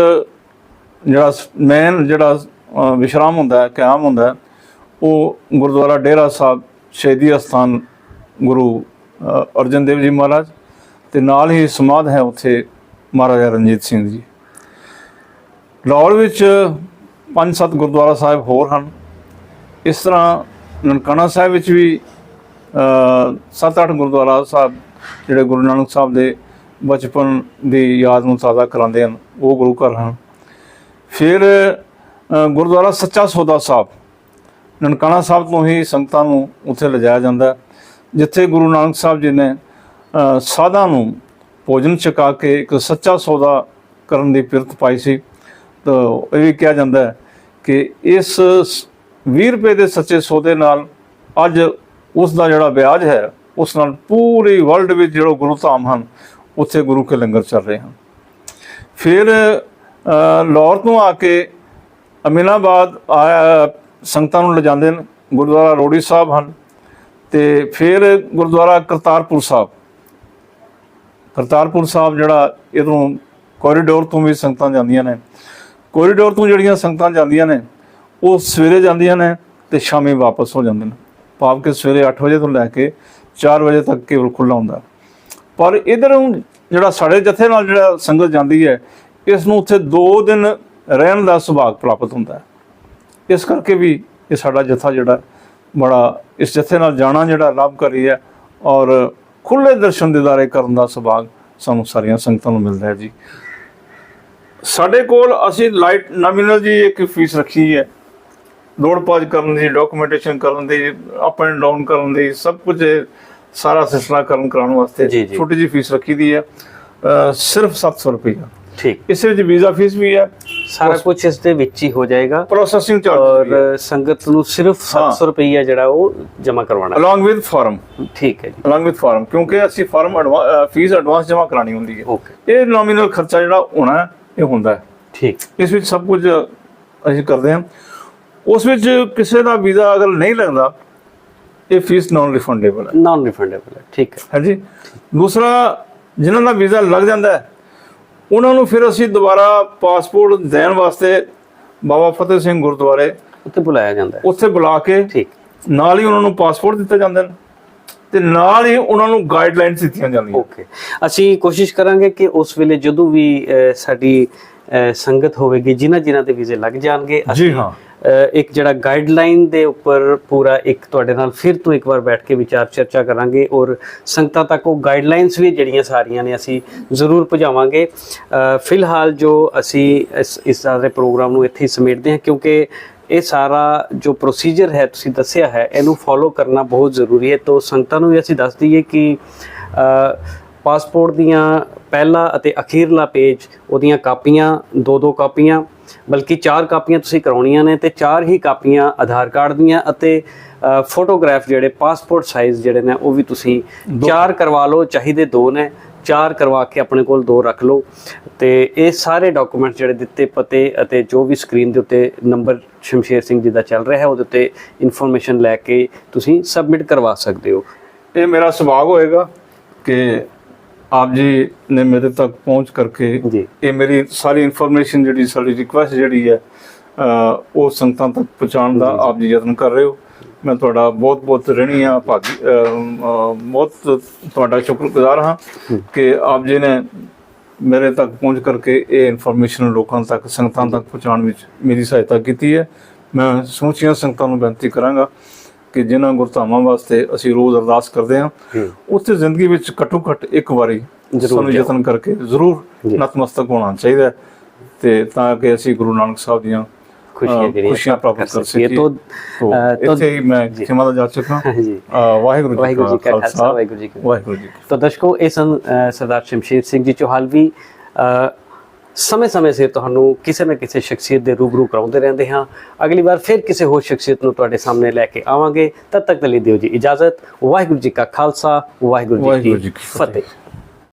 ਜਿਹੜਾ ਮੇਨ ਜਿਹੜਾ ਵਿਸ਼ਰਾਮ ਹੁੰਦਾ ਹੈ ਕਿਆਮ ਹੁੰਦਾ ਉਹ ਗੁਰਦੁਆਰਾ ਡੇਰਾ ਸਾਹਿਬ ਸ਼ਹੀਦੀ ਅਸਥਾਨ ਗੁਰੂ ਅਰਜਨ ਦੇਵ ਜੀ ਮਹਾਰਾਜ ਤੇ ਨਾਲ ਹੀ ਸਮਾਧ ਹੈ ਉੱਥੇ ਮਹਾਰਾਜਾ ਰਣਜੀਤ ਸਿੰਘ ਜੀ। ਲਾਹੌਰ ਵਿੱਚ ਪੰਜ ਸੱਤ ਗੁਰਦੁਆਰਾ ਸਾਹਿਬ ਹੋਰ ਹਨ। ਇਸ ਤਰ੍ਹਾਂ ਨਨਕਾਣਾ ਸਾਹਿਬ ਵਿੱਚ ਵੀ ਅ, ਸੱਤ ਅੱਠ ਗੁਰਦੁਆਰਾ ਸਾਹਿਬ ਜਿਹੜੇ ਗੁਰੂ ਨਾਨਕ ਸਾਹਿਬ ਦੇ ਬਚਪਨ ਦੀ ਯਾਦ ਨੂੰ ਤਾਜ਼ਾ ਕਰਾਉਂਦੇ ਹਨ ਉਹ ਗੁਰੂ ਘਰ ਹਨ। ਫਿਰ ਗੁਰਦੁਆਰਾ ਸੱਚਾ ਸੌਦਾ ਸਾਹਿਬ ਨਨਕਾਣਾ ਸਾਹਿਬ ਤੋਂ ਹੀ ਸੰਗਤਾਂ ਨੂੰ ਉੱਥੇ ਲਿਜਾਇਆ ਜਾਂਦਾ ਜਿੱਥੇ ਗੁਰੂ ਨਾਨਕ ਸਾਹਿਬ ਜੀ ਨੇ ਸਾਧਾਂ ਨੂੰ ਭੋਜਨ ਛਕਾ ਕੇ ਇੱਕ ਸੱਚਾ ਸੌਦਾ ਕਰਨ ਦੀ ਪਿਰਤ ਪਾਈ ਸੀ। ਤਾਂ ਇਹ ਵੀ ਕਿਹਾ ਜਾਂਦਾ ਹੈ ਕਿ ਇਸ 20 ਰੁਪਏ ਦੇ ਸੱਚੇ ਸੌਦੇ ਨਾਲ ਅੱਜ ਉਸ ਦਾ ਜਿਹੜਾ ਵਿਆਜ ਹੈ, ਉਸ ਨਾਲ ਪੂਰੀ ਵਰਲਡ ਵਿੱਚ ਜਿਹੜੇ ਗੁਰੂ ਧਾਮ ਹਨ, ਉੱਥੇ ਗੁਰੂ ਕੇ ਲੰਗਰ ਚੱਲ ਰਹੇ ਹਨ। ਫਿਰ ਲਾਹੌਰ ਤੋਂ ਆ ਕੇ ਅਮੀਨਾਬਾਦ ਆਇਆ, ਸੰਗਤਾਂ ਨੂੰ ਲਿਜਾਂਦੇ ਨੇ, ਗੁਰਦੁਆਰਾ ਰੋੜੀ ਸਾਹਿਬ ਹਨ ਤੇ ਫਿਰ ਗੁਰਦੁਆਰਾ ਕਰਤਾਰਪੁਰ ਸਾਹਿਬ। ਕਰਤਾਰਪੁਰ ਸਾਹਿਬ ਜਿਹੜਾ ਇਧਰੋਂ ਕੋਰੀਡੋਰ ਤੋਂ ਵੀ ਸੰਗਤਾਂ ਜਾਂਦੀਆਂ ਨੇ। ਕੋਰੀਡੋਰ ਤੋਂ ਜਿਹੜੀਆਂ ਸੰਗਤਾਂ ਜਾਂਦੀਆਂ ਨੇ, ਉਹ ਸਵੇਰੇ ਜਾਂਦੀਆਂ ਨੇ ਤੇ ਸ਼ਾਮੇ ਵਾਪਸ ਹੋ ਜਾਂਦੇ ਨੇ। ਭਾਵ ਕਿ ਸਵੇਰੇ 8 ਵਜੇ ਤੋਂ ਲੈ ਕੇ 4 ਵਜੇ ਤੱਕ ਕੇਵਲ ਖੁੱਲਾ ਹੁੰਦਾ। ਪਰ ਇਧਰੋਂ ਜਿਹੜਾ ਸਾਡੇ ਜਥੇ ਨਾਲ ਜਿਹੜਾ ਸੰਗਤ ਜਾਂਦੀ ਹੈ, ਇਸ ਨੂੰ ਉੱਥੇ 2 ਦਿਨ ਰਹਿਣ ਦਾ ਸੁਭਾਗ ਪ੍ਰਾਪਤ ਹੁੰਦਾ ਇਸ ਕਰਕੇ ਵੀ ਇਹ ਸਾਡਾ ਜਥਾ ਜਿਹੜਾ ਬੜਾ ਇਸ ਜਥੇ ਨਾਲ ਜਾਣਾ ਜਿਹੜਾ ਲਾਭ ਕਰੀ ਹੈ ਔਰ ਖੁੱਲੇ ਦਰਸ਼ਨ ਦਿਦਾਰੇ ਕਰਨ ਦਾ ਸੁਭਾਗ ਸਾਨੂੰ ਸਾਰੀਆਂ ਸੰਗਤਾਂ ਨੂੰ ਮਿਲਦਾ ਹੈ ਜੀ। ਸਾਡੇ ਕੋਲ ਅਸੀਂ ਲਾਈਟ ਨੋਮੀਨਲ ਜੀ ਇੱਕ ਫੀਸ ਰੱਖੀ ਹੈ। ਲੋਡ ਪਾਜ ਕਰਨ ਦੀ ਡਾਕੂਮੈਂਟੇਸ਼ਨ ਕਰਨ ਦੀ ਅਪ ਐਂਡ ਡਾਊਨ ਕਰਨ ਦੀ ਸਭ ਕੁਝ ਸਾਰਾ ਸਿਲਸਿਲਾ ਕਰਨ ਕਰਾਉਣ ਵਾਸਤੇ। ਛੋਟੀ ਜੀ ਫੀਸ ਰੱਖੀ ਦੀ ਹੈ। ਸਿਰਫ 700 ਰੁਪਏ ਠੀਕ। ਇਸ ਵਿੱਚ ਵੀਜ਼ਾ ਫੀਸ ਵੀ ਹੈ। ਸਾਰਾ ਕੁਝ ਇਸ ਦੇ ਵਿੱਚ ਹੀ ਹੋ ਜਾਏਗਾ। ਪ੍ਰੋਸੈਸਿੰਗ ਚਾਰਜ ਔਰ ਸੰਗਤ ਨੂੰ ਸਿਰਫ ਹਾਂ। 700 ਰੁਪਈਆ ਜਿਹੜਾ ਉਹ ਜਮ੍ਹਾਂ ਕਰਵਾਉਣਾ ਅਲੋਂਗ ਵਿਦ ਫਾਰਮ ਠੀਕ ਹੈ ਜੀ। ਅਲੋਂਗ ਵਿਦ ਫਾਰਮ ਕਿਉਂਕਿ ਅਸੀਂ ਫਾਰਮ ਫੀਸ ਐਡਵਾਂਸ ਜਮ੍ਹਾਂ ਕਰਾਣੀ ਹੁੰਦੀ ਹੈ। ਓਕੇ ਇਹ ਨੋਮੀਨਲ ਖਰਚਾ ਜਿਹੜਾ ਹੋਣਾ ਹੈ, ਇਹ ਹੁੰਦਾ ਹੈ। ਠੀਕ। ਇਸ ਵਿੱਚ ਸਭ ਕੁਝ ਅਸੀਂ ਕਰਦੇ ਹਾਂ। ਉਸ ਵਿੱਚ ਕਿਸੇ ਦਾ ਵੀਜ਼ਾ ਅਗਰ ਨਹੀਂ ਲੱਗਦਾ ਇਹ ਫੀਸ ਨਾਨ ਰਿਫੰਡੇਬਲ ਹੈ। ਨਾਨ ਰਿਫੰਡੇਬਲ ਹੈ। ਠੀਕ ਹੈ। ਹਾਂਜੀ। ਦੂਸਰਾ ਜਿਨ੍ਹਾਂ ਦਾ ਵੀਜ਼ਾ ਲੱਗ ਜਾਂਦਾ ਹੈ ਉਹਨਾਂ ਨੂੰ ਫਿਰ ਅਸੀਂ ਦੁਬਾਰਾ ਪਾਸਪੋਰਟ ਦੇਣ ਵਾਸਤੇ ਬਾਬਾ ਫਤਿਹ ਸਿੰਘ ਗੁਰਦੁਆਰੇ ਉੱਥੇ ਬੁਲਾਇਆ ਜਾਂਦਾ ਹੈ। ਉੱਥੇ ਬੁਲਾ ਕੇ ਠੀਕ। ਨਾਲ ਹੀ ਉਹਨਾਂ ਨੂੰ ਪਾਸਪੋਰਟ ਦਿੱਤੇ ਜਾਂਦੇ ਨੇ। ਤੇ ਨਾਲ ਹੀ ਉਹਨਾਂ ਨੂੰ ਗਾਈਡਲਾਈਨਸ ਦਿੱਤੀਆਂ ਜਾਂਦੀਆਂ। ਓਕੇ ਅਸੀਂ ਕੋਸ਼ਿਸ਼ ਕਰਾਂਗੇ ਕਿ ਉਸ ਵੇਲੇ ਜਦੋਂ ਵੀ ਸਾਡੀ ਸੰਗਤ ਹੋਵੇਗੀ ਜਿਨ੍ਹਾਂ ਜਿਨ੍ਹਾਂ ਦੇ ਵੀਜ਼ੇ ਲੱਗ ਜਾਣਗੇ ਜੀ ਹਾਂ। ਇੱਕ ਜਿਹੜਾ ਗਾਈਡਲਾਈਨ ਦੇ ਉੱਪਰ ਪੂਰਾ ਇੱਕ ਤੁਹਾਡੇ ਨਾਲ ਫਿਰ ਤੋਂ ਇੱਕ ਵਾਰ ਬੈਠ ਕੇ ਵਿਚਾਰ ਚਰਚਾ ਕਰਾਂਗੇ ਔਰ ਸੰਗਤਾਂ ਤੱਕ ਉਹ ਗਾਈਡਲਾਈਨਸ ਵੀ ਜਿਹੜੀਆਂ ਸਾਰੀਆਂ ਨੇ ਅਸੀਂ ਜ਼ਰੂਰ ਪਹੁੰਚਾਵਾਂਗੇ ਫਿਲਹਾਲ ਜੋ ਅਸੀਂ ਇਸ ਇਸ ਦੇ ਪ੍ਰੋਗਰਾਮ ਨੂੰ ਇੱਥੇ ਹੀ ਸਮੇਟਦੇ ਹਾਂ ਕਿਉਂਕਿ ਇਹ ਸਾਰਾ ਜੋ ਪ੍ਰੋਸੀਜਰ ਹੈ ਤੁਸੀਂ ਦੱਸਿਆ ਹੈ ਇਹਨੂੰ ਫੋਲੋ ਕਰਨਾ ਬਹੁਤ ਜ਼ਰੂਰੀ ਹੈ। ਤੋਂ ਸੰਗਤਾਂ ਨੂੰ ਵੀ ਅਸੀਂ ਦੱਸ ਦਈਏ ਕਿ ਪਾਸਪੋਰਟ ਦੀਆਂ ਪਹਿਲਾ ਅਤੇ ਅਖੀਰਲਾ ਪੇਜ ਉਹਦੀਆਂ ਕਾਪੀਆਂ ਦੋ ਦੋ ਕਾਪੀਆਂ ਬਲਕਿ ਚਾਰ ਕਾਪੀਆਂ ਤੁਸੀਂ ਕਰਾਉਣੀਆਂ ਨੇ ਤੇ ਚਾਰ ਹੀ ਕਾਪੀਆਂ ਆਧਾਰ ਕਾਰਡ ਦੀਆਂ ਅਤੇ ਫੋਟੋਗ੍ਰਾਫ ਜਿਹੜੇ ਪਾਸਪੋਰਟ ਸਾਈਜ਼ ਜਿਹੜੇ ਨੇ ਉਹ ਵੀ ਤੁਸੀਂ ਚਾਰ ਕਰਵਾ ਲਓ ਚਾਹੀਦੇ ਦੋ ਨੇ। ਚਾਰ ਕਰਵਾ ਕੇ ਆਪਣੇ ਕੋਲ ਦੋ ਰੱਖ ਲਓ। ਤੇ ਇਹ ਸਾਰੇ ਡਾਕੂਮੈਂਟ ਜਿਹੜੇ ਦਿੱਤੇ ਪਤੇ ਅਤੇ ਜੋ ਵੀ ਸਕਰੀਨ ਦੇ ਉੱਤੇ ਨੰਬਰ ਸ਼ਮਸ਼ੇਰ ਸਿੰਘ ਜੀ ਦਾ ਚੱਲ ਰਿਹਾ ਹੈ ਉਹਦੇ ਉੱਤੇ ਇਨਫੋਰਮੇਸ਼ਨ ਲੈ ਕੇ ਤੁਸੀਂ ਸਬਮਿਟ ਕਰਵਾ ਸਕਦੇ ਹੋ। ਇਹ ਮੇਰਾ ਸੁਭਾਗ ਹੋਏਗਾ ਕਿ ਆਪ ਜੀ ਨੇ ਮੇਰੇ ਤੱਕ ਪਹੁੰਚ ਕਰਕੇ ਇਹ ਮੇਰੀ ਸਾਰੀ ਇਨਫੋਰਮੇਸ਼ਨ ਜਿਹੜੀ ਸਾਡੀ ਰਿਕੁਐਸਟ ਜਿਹੜੀ ਹੈ ਉਹ ਸੰਗਤਾਂ ਤੱਕ ਪਹੁੰਚਾਉਣ ਦਾ ਆਪ ਜੀ ਯਤਨ ਕਰ ਰਹੇ ਹੋ? ਮੈਂ ਤੁਹਾਡਾ ਬਹੁਤ ਬਹੁਤ ਰਹਿਣੀ ਆ ਭਾਗੀ ਬਹੁਤ ਤੁਹਾਡਾ ਸ਼ੁਕਰਗੁਜ਼ਾਰ ਹਾਂ ਕਿ ਆਪ ਜੀ ਨੇ ਮੇਰੇ ਤੱਕ ਪਹੁੰਚ ਕਰਕੇ ਇਹ ਇਨਫੋਰਮੇਸ਼ਨ ਲੋਕਾਂ ਤੱਕ ਸੰਗਤਾਂ ਤੱਕ ਪਹੁੰਚਾਉਣ ਵਿੱਚ ਮੇਰੀ ਸਹਾਇਤਾ ਕੀਤੀ ਹੈ ਮੈਂ ਸਮੁੱਚੀਆਂ ਸੰਗਤਾਂ ਨੂੰ ਬੇਨਤੀ ਕਰਾਂਗਾ ਕਿ ਜਿਨ੍ਹਾਂ ਗੁਰਧਾਮਾਂ ਵਾਸਤੇ ਅਸੀਂ ਰੋਜ਼ ਅਰਦਾਸ ਕਰਦੇ ਹਾਂ। ਉੱਥੇ ਜ਼ਿੰਦਗੀ ਵਿੱਚ ਘੱਟੋ ਘੱਟ ਇੱਕ ਵਾਰੀ ਸਾਨੂੰ। ਯਤਨ ਕਰਕੇ ਜ਼ਰੂਰ। ਨਤਮਸਤਕ ਹੋਣਾ ਚਾਹੀਦਾ ਤੇ ਤਾਂ ਕਿ ਅਸੀਂ ਗੁਰੂ ਨਾਨਕ ਸਾਹਿਬ ਦੀਆਂ ਖੁਸ਼ੀਆਂ ਪ੍ਰਾਪਤ ਕਰ ਸਕੀਏ। ਤੋ, ਇੱਥੇ ਮੈਂ ਜੀ। ਖਿਮਾ ਦਾ ਜਾ ਚੁੱਕਾ ਹਾਂ ਜੀ ਅ, ਵਾਹਿਗੁਰੂ ਜੀ ਕਾ ਖਾਲਸਾ ਵਾਹਿਗੁਰੂ ਜੀ ਕੀ ਫਤਿਹ। ਵਾਹਿਗੁਰੂ ਜੀ ਕੀ ਤਾਂ ਦਰਸ਼ਕੋ ਇਹ ਸਨ ਅ, ਸਰਦਾਰ ਸ਼ਮਸ਼ੀਰ ਸਿੰਘ ਜੀ ਚੋਹਾਲਵੀ ਸਮੇਂ-ਸਮੇਂ ਸਿਰ ਤੁਹਾਨੂੰ ਕਿਸੇ ਨਾ ਕਿਸੇ ਸ਼ਖਸੀਅਤ ਦੇ ਰੂਬਰੂ ਕਰਾਉਂਦੇ ਰਹਿੰਦੇ ਹਾਂ ਅਗਲੀ ਵਾਰ ਫਿਰ ਕਿਸੇ ਹੋਰ ਸ਼ਖਸੀਅਤ ਨੂੰ ਤੁਹਾਡੇ ਸਾਹਮਣੇ ਲੈ ਕੇ ਆਵਾਂਗੇ ਤਦ ਤੱਕ ਲਈ ਦਿਓ ਜੀ ਇਜਾਜ਼ਤ ਵਾਹਿਗੁਰੂ ਜੀ ਕਾ ਖਾਲਸਾ ਵਾਹਿਗੁਰੂ ਜੀ ਕੀ। ਫਤਿਹ